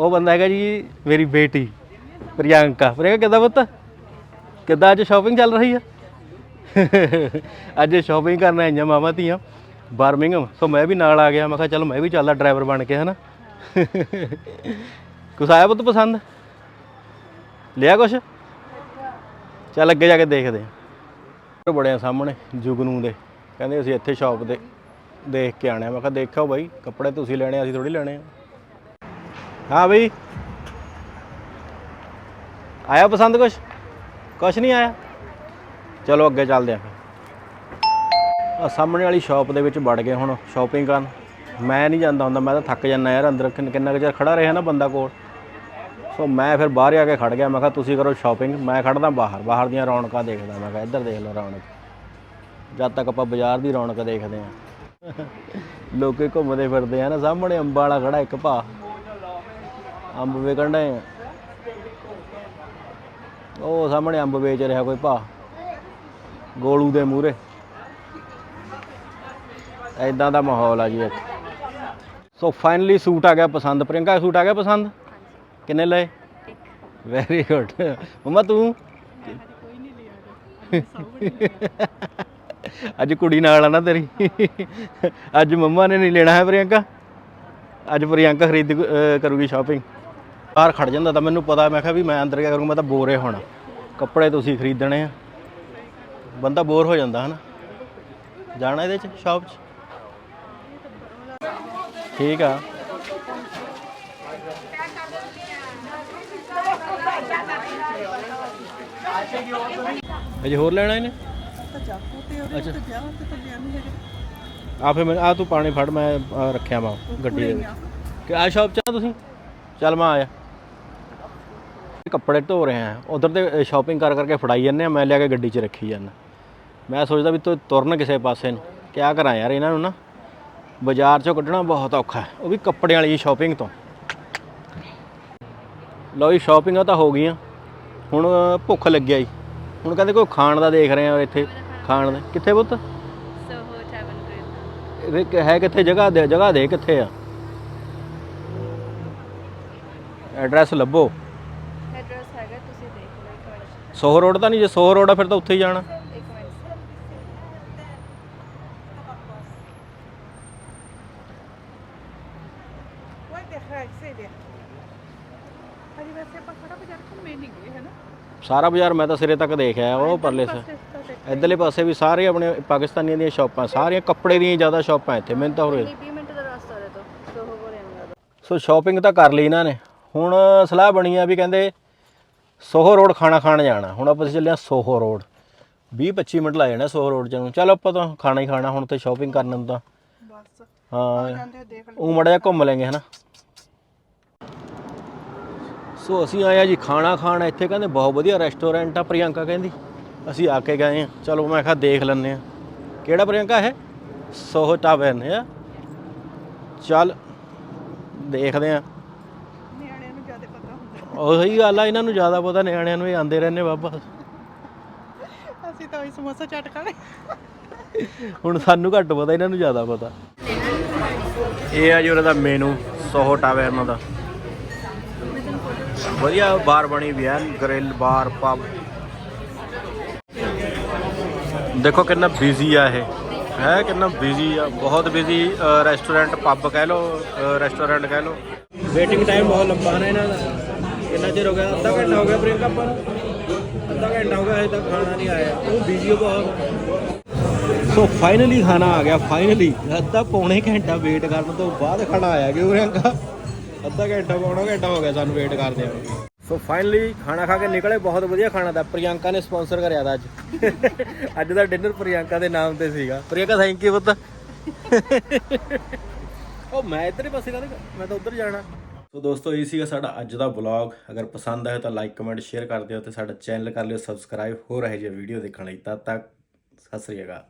ਉਹ ਬੰਦਾ ਹੈਗਾ ਜੀ ਮੇਰੀ ਬੇਟੀ ਪ੍ਰਿਯੰਕਾ। ਪ੍ਰਿਯੰਕਾ ਕਿੱਦਾਂ ਪੁੱਤ? ਕਿੱਦਾਂ ਅੱਜ ਸ਼ਾਪਿੰਗ ਚੱਲ ਰਹੀ ਆ? ਅੱਜ ਸ਼ਾਪਿੰਗ ਕਰਨ ਆਈਆਂ ਮਾਵਾਂ ਧੀਆਂ ਬਾਰਮਿੰਗਮ ਸੋ ਮੈਂ ਵੀ ਨਾਲ ਆ ਗਿਆ ਮੈਂ ਕਿਹਾ ਚੱਲ ਮੈਂ ਵੀ ਚੱਲਦਾ ਡਰਾਈਵਰ ਬਣ ਕੇ ਹਨਾ? ਕੁਛ ਆਇਆ ਪੁੱਤ ਪਸੰਦ? ਲਿਆ ਕੁਛ? ਚੱਲ ਅੱਗੇ ਜਾ ਕੇ ਦੇਖਦੇ ਆ ਬੜੇ ਆ ਸਾਹਮਣੇ ਜੁਗਨੂ ਦੇ। ਕਹਿੰਦੇ ਅਸੀਂ ਇੱਥੇ ਸ਼ਾਪ ਤੇ ਦੇਖ ਕੇ ਆਣੇ ਆ ਮੈਂ ਕਿਹਾ ਦੇਖੋ ਬਾਈ ਕੱਪੜੇ ਤੁਸੀਂ ਲੈਣੇ ਆ, ਅਸੀਂ ਥੋੜੀ ਲੈਣੇ ਆ। ਹਾਂ ਬਈ। ਆਇਆ ਪਸੰਦ ਕੁਛ? ਕੁਛ ਨਹੀਂ ਆਇਆ? ਚਲੋ ਅੱਗੇ ਚੱਲਦੇ ਆਂ ਆ ਸਾਹਮਣੇ ਵਾਲੀ ਸ਼ਾਪ ਦੇ ਵਿੱਚ ਵੜ ਗਏ ਹੁਣ ਸ਼ਾਪਿੰਗ ਕਰਨ। ਮੈਂ ਨਹੀਂ ਜਾਂਦਾ ਹੁੰਦਾ, ਮੈਂ ਤਾਂ ਥੱਕ ਜਾਂਦਾ ਯਾਰ ਅੰਦਰ। ਕਿੰਨ- ਕਿੰਨਾ ਕੁ ਚਿਰ ਖੜਾ ਰਿਹਾ ਨਾ ਬੰਦਾ ਕੋਲ। ਸੋ ਮੈਂ ਫਿਰ ਬਾਹਰ ਆ ਕੇ ਖੜ ਗਿਆ, ਮੈਂ ਕਿਹਾ ਤੁਸੀਂ ਕਰੋ ਸ਼ਾਪਿੰਗ ਮੈਂ ਖੜਦਾ ਬਾਹਰ ਬਾਹਰ ਦੀਆਂ ਰੌਣਕਾਂ ਦੇਖਦਾ, ਮੈਂ ਕਿਹਾ ਇੱਧਰ ਦੇਖ ਲਓ ਰੌਣਕ। ਜਦ ਤੱਕ ਆਪਾਂ ਬਾਜ਼ਾਰ ਦੀ ਰੌਣਕ ਦੇਖਦੇ ਆਂ। ਲੋਕੇ ਘੁੰਮਦੇ ਫਿਰਦੇ ਆ ਨਾ, ਸਾਹਮਣੇ ਅੰਬਾਂ ਵਾਲਾ ਖੜਾ ਇੱਕ ਭਾ। ਅੰਬ ਵੇਚਣ ਡਏ ਆ। ਉਹ ਸਾਹਮਣੇ ਅੰਬ ਵੇਚ ਰਿਹਾ ਕੋਈ ਭਾ। ਗੋਲੂ ਦੇ ਮੂਹਰੇ। ਐਦਾਂ ਦਾ ਮਾਹੌਲ ਆ ਜੀ ਇੱਥੇ। ਸੋ ਫਾਈਨਲੀ ਸੂਟ ਆ ਗਿਆ ਪਸੰਦ। ਪ੍ਰਿੰਕਾ ਸੂਟ ਆ ਗਿਆ ਪਸੰਦ? ਕਿੰਨੇ ਲਏ? ਵੈਰੀ ਗੁੱਡ ਮਮਾ ਤੂੰ? ਅੱਜ ਕੁੜੀ ਨਾਲ ਆ ਨਾ ਤੇਰੀ। ਅੱਜ ਮੰਮਾ ਨੇ ਨਹੀਂ ਲੈਣਾ ਹੈ ਪ੍ਰਿਯੰਕਾ ਅੱਜ ਪ੍ਰਿਯੰਕਾ ਖਰੀਦ ਕਰੂਗੀ ਸ਼ਾਪਿੰਗ ਬਾਹਰ ਖੜ ਜਾਂਦਾ ਤਾਂ ਮੈਨੂੰ ਪਤਾ, ਮੈਂ ਕਿਹਾ ਵੀ ਮੈਂ ਅੰਦਰ ਕੀ ਕਰੂੰਗਾ, ਮੈਂ ਤਾਂ ਬੋਰ ਹੋਣਾ। ਕੱਪੜੇ ਤੁਸੀਂ ਖਰੀਦਣੇ ਆ। ਬੰਦਾ ਬੋਰ ਹੋ ਜਾਂਦਾ, ਹਨਾ? ਜਾਣਾ ਇਹਦੇ ਚ, ਸ਼ਾਪ ਚ? ਠੀਕ ਆ। ਅਜੇ ਹੋਰ ਲੈਣਾ ਇਹਨੇ? ਅੱਛਾ। ਆ ਫੇ ਮੈਂ, ਆ ਤੂੰ ਪਾਣੀ ਫੜ, ਮੈਂ ਆਹ ਰੱਖਿਆ ਵਾ ਗੱਡੀ ਦੇ ਵਿੱਚ। ਕਿ ਆ ਸ਼ਾਪ ਚ ਆ ਤੁਸੀਂ? ਚੱਲ ਮੈਂ ਆਇਆ। ਕੱਪੜੇ ਧੋ ਰਹੇ ਆ ਉਧਰ ਤੇ ਸ਼ਾਪਿੰਗ ਕਰ ਕਰਕੇ ਫੜਾਈ ਜਾਂਦੇ ਆ ਮੈਂ ਲਿਆ ਕੇ ਗੱਡੀ 'ਚ ਰੱਖੀ ਜਾਂਦਾ। ਮੈਂ ਸੋਚਦਾ ਵੀ ਤੂੰ ਤੁਰਨ ਕਿਸੇ ਪਾਸੇ ਨੂੰ ਕਿਆ ਕਰਾਂ ਯਾਰ ਇਹਨਾਂ ਨੂੰ ਨਾ। ਬਾਜ਼ਾਰ 'ਚੋਂ ਕੱਢਣਾ ਬਹੁਤ ਔਖਾ ਉਹ ਵੀ ਕੱਪੜਿਆਂ ਵਾਲੀ ਸ਼ਾਪਿੰਗ ਤੋਂ। ਲਓ ਜੀ ਸ਼ਾਪਿੰਗਾਂ ਤਾਂ ਹੋ ਗਈਆਂ। ਹੁਣ ਭੁੱਖ ਲੱਗਿਆ ਜੀ। ਹੁਣ ਕਹਿੰਦੇ ਕੋਈ ਖਾਣ ਦਾ ਦੇਖ ਰਹੇ ਆ ਇੱਥੇ ਖਾਣ ਦੇ। ਕਿੱਥੇ ਪੁੱਤ. ਇਹ ਹੈ ਕਿੱਥੇ? ਜਗ੍ਹਾ ਦੇ ਜਗ੍ਹਾ ਦੇ ਕਿੱਥੇ ਆ? ਐਡਰੈਸ ਲੱਭੋ Address ਹੈਗਾ ਤੁਸੀਂ ਦੇਖ ਲਓ ਇੱਕ ਮਿੰਟ ਸੋਹ ਰੋਡ ਤਾਂ ਨਹੀਂ ਜੇ ਸੋਹ ਰੋਡ ਆ ਫਿਰ ਤਾਂ ਉੱਥੇ ਹੀ ਜਾਣਾ। ਸਾਰਾ ਬਾਜ਼ਾਰ ਮੈਂ ਤਾਂ ਸਿਰੇ ਤੱਕ ਦੇਖਿਆ ਉਹ ਪਰਲੇ ਸੇ ਇਧਰਲੇ ਪਾਸੇ ਵੀ ਸਾਰੇ ਆਪਣੇ ਪਾਕਿਸਤਾਨੀਆਂ ਦੀਆਂ ਸ਼ਾਪਾਂ ਸਾਰੀਆਂ ਕੱਪੜੇ ਦੀਆਂ ਜ਼ਿਆਦਾ ਸ਼ਾਪਾਂ ਇੱਥੇ ਮੈਨੂੰ ਤਾਂ ਹੋਰੇ 20 ਮਿੰਟ ਦਾ ਰਸਤਾ ਦੇ ਦੋ ਸੋਹੋ ਕੋਲ ਆਉਂਦਾ ਸੋ ਸ਼ਾਪਿੰਗ ਤਾਂ ਕਰ ਲਈ ਇਹਨਾਂ ਨੇ। ਹੁਣ ਸਲਾਹ ਬਣੀ ਆ ਵੀ ਕਹਿੰਦੇ ਸੋਹੋ ਰੋਡ ਖਾਣਾ ਖਾਣ ਜਾਣਾ। ਹੁਣ ਆਪਾਂ ਚੱਲੇ ਆ ਸੋਹੋ ਰੋਡ। 20 25 ਮਿੰਟ ਲਾ ਜਾਣਾ ਸੋਹੋ ਰੋਡ ਜਾਣ ਨੂੰ। ਚਲ ਆਪਾਂ ਤਾਂ ਖਾਣਾ ਹੀ ਖਾਣਾ ਹੁਣ ਤੇ ਸ਼ਾਪਿੰਗ ਕਰਨ ਨੂੰ ਤਾਂ। ਬਸ। ਹਾਂ ਜਾਂਦੇ ਦੇਖ ਉਹ ਮੜਾ ਜਾ ਘੁੰਮ ਲੈਂਗੇ ਹਨਾ। ਸੋ ਅਸੀਂ ਆਏ ਆ ਜੀ ਖਾਣਾ ਖਾਣ ਇੱਥੇ ਕਹਿੰਦੇ ਬਹੁਤ ਵਧੀਆ ਰੈਸਟੋਰੈਂਟ ਆ ਪ੍ਰਿਯੰਕਾ ਕਹਿੰਦੀ। ਅਸੀਂ ਆ ਕੇ ਗਏ ਆ ਚਲੋ ਮੈਂ ਕਿਹਾ ਦੇਖ ਲੈਂਦੇ ਆ ਕਿਹੜਾ ਪ੍ਰਿਯੰਕਾ ਹੈ ਸੋਹੋ ਟਾਵਰਨ ਹੈ। ਚੱਲ ਦੇਖਦੇ ਆ ਨਿਆਣਿਆਂ ਨੂੰ ਜ਼ਿਆਦਾ ਪਤਾ ਹੁੰਦਾ ਉਹ ਸਹੀ ਗੱਲ ਆ ਇਹਨਾਂ ਨੂੰ ਜ਼ਿਆਦਾ ਪਤਾ ਨਿਆਣਿਆਂ ਨੂੰ ਇਹ ਆਂਦੇ ਰਹਿੰਦੇ ਬਾਬਾ। ਅਸੀਂ ਤਾਂ ਉਹੀ ਸਮੋਸਾ ਚੱਟ ਖਾਣੇ। ਹੁਣ ਸਾਨੂੰ ਘੱਟ ਪਤਾ ਇਹਨਾਂ ਨੂੰ ਜ਼ਿਆਦਾ ਪਤਾ। ਇਹ ਆ ਜੀ ਉਹਦਾ ਮੇਨੂ ਸੋਹੋ ਟਾਵਰਨ ਦਾ। ਵਧੀਆ ਬਾਰ ਬਣੀ ਵੀ ਹੈ ਗ੍ਰਿਲ ਬਾਰ ਪਬ ਦੇਖੋ ਕਿੰਨਾ ਬਿਜ਼ੀ ਆ ਇਹ। ਹੈ ਕਿੰਨਾ ਬਿਜ਼ੀ ਆ ਬਹੁਤ ਬਿਜ਼ੀ ਰੈਸਟੋਰੈਂਟ ਪਬ ਕਹਿ ਲਓ ਰੈਸਟੋਰੈਂਟ ਕਹਿ ਲਓ। ਵੇਟਿੰਗ ਟਾਈਮ ਬਹੁਤ ਲੰਬਾ ਨਾ ਇਹਨਾਂ ਦਾ। ਕਿੰਨਾ ਚਿਰ ਹੋ ਗਿਆ, ਅੱਧਾ ਘੰਟਾ ਹੋ ਗਿਆ ਪ੍ਰਿੰਕਾ ਆਪਾਂ ਅੱਧਾ ਘੰਟਾ ਹੋ ਗਿਆ ਹਜੇ ਤੱਕ ਖਾਣਾ ਨਹੀਂ ਆਇਆ। ਉਹ ਬਿਜ਼ੀ ਬਹੁਤ। ਸੋ ਫਾਈਨਲੀ ਖਾਣਾ ਆ ਗਿਆ ਫਾਈਨਲੀ ਅੱਧਾ ਪੌਣੇ ਘੰਟਾ ਵੇਟ ਕਰਨ ਤੋਂ ਬਾਅਦ ਖਾਣਾ ਆਇਆ ਕਿ ਪ੍ਰਿਯੰਕਾ ਅੱਧਾ ਘੰਟਾ, ਪੌਣਾ ਘੰਟਾ ਹੋ ਗਿਆ ਸਾਨੂੰ ਵੇਟ ਕਰਦੇ ਆ ਸੋ ਫਾਈਨਲੀ ਖਾਣਾ ਖਾ ਕੇ ਨਿਕਲੇ, ਬਹੁਤ ਵਧੀਆ ਖਾਣਾ ਦਾ ਪ੍ਰਿਯੰਕਾ ਨੇ ਸਪਾਂਸਰ ਕਰਿਆ ਦਾ ਅੱਜ। ਅੱਜ ਦਾ ਡਿਨਰ ਪ੍ਰਿਯੰਕਾ ਦੇ ਨਾਮ ਤੇ ਸੀਗਾ। ਪ੍ਰਿਯੰਕਾ ਥੈਂਕ ਯੂ ਪੁੱਤ। ਉਹ ਮੈਂ ਇੱਧਰ ਹੀ ਪਾਸੇ ਕਾਹਦੇ ਮੈਂ ਤਾਂ ਉੱਧਰ ਜਾਣਾ। ਸੋ ਦੋਸਤੋ, ਇਹ ਸੀਗਾ ਸਾਡਾ ਅੱਜ ਦਾ ਵਲੌਗ ਅਗਰ ਪਸੰਦ ਆਇਆ ਤਾਂ ਲਾਈਕ ਕਮੈਂਟ ਸ਼ੇਅਰ ਕਰ ਦਿਓ ਤੇ ਸਾਡਾ ਚੈਨਲ ਕਰ ਲਿਓ ਸਬਸਕ੍ਰਾਈਬ ਹੋ ਰਹੇ ਜੇ ਵੀਡੀਓ ਦੇਖਣ ਲਈ। ਤਦ ਤੱਕ ਸਤਿ ਸ੍ਰੀ ਅਕਾਲ।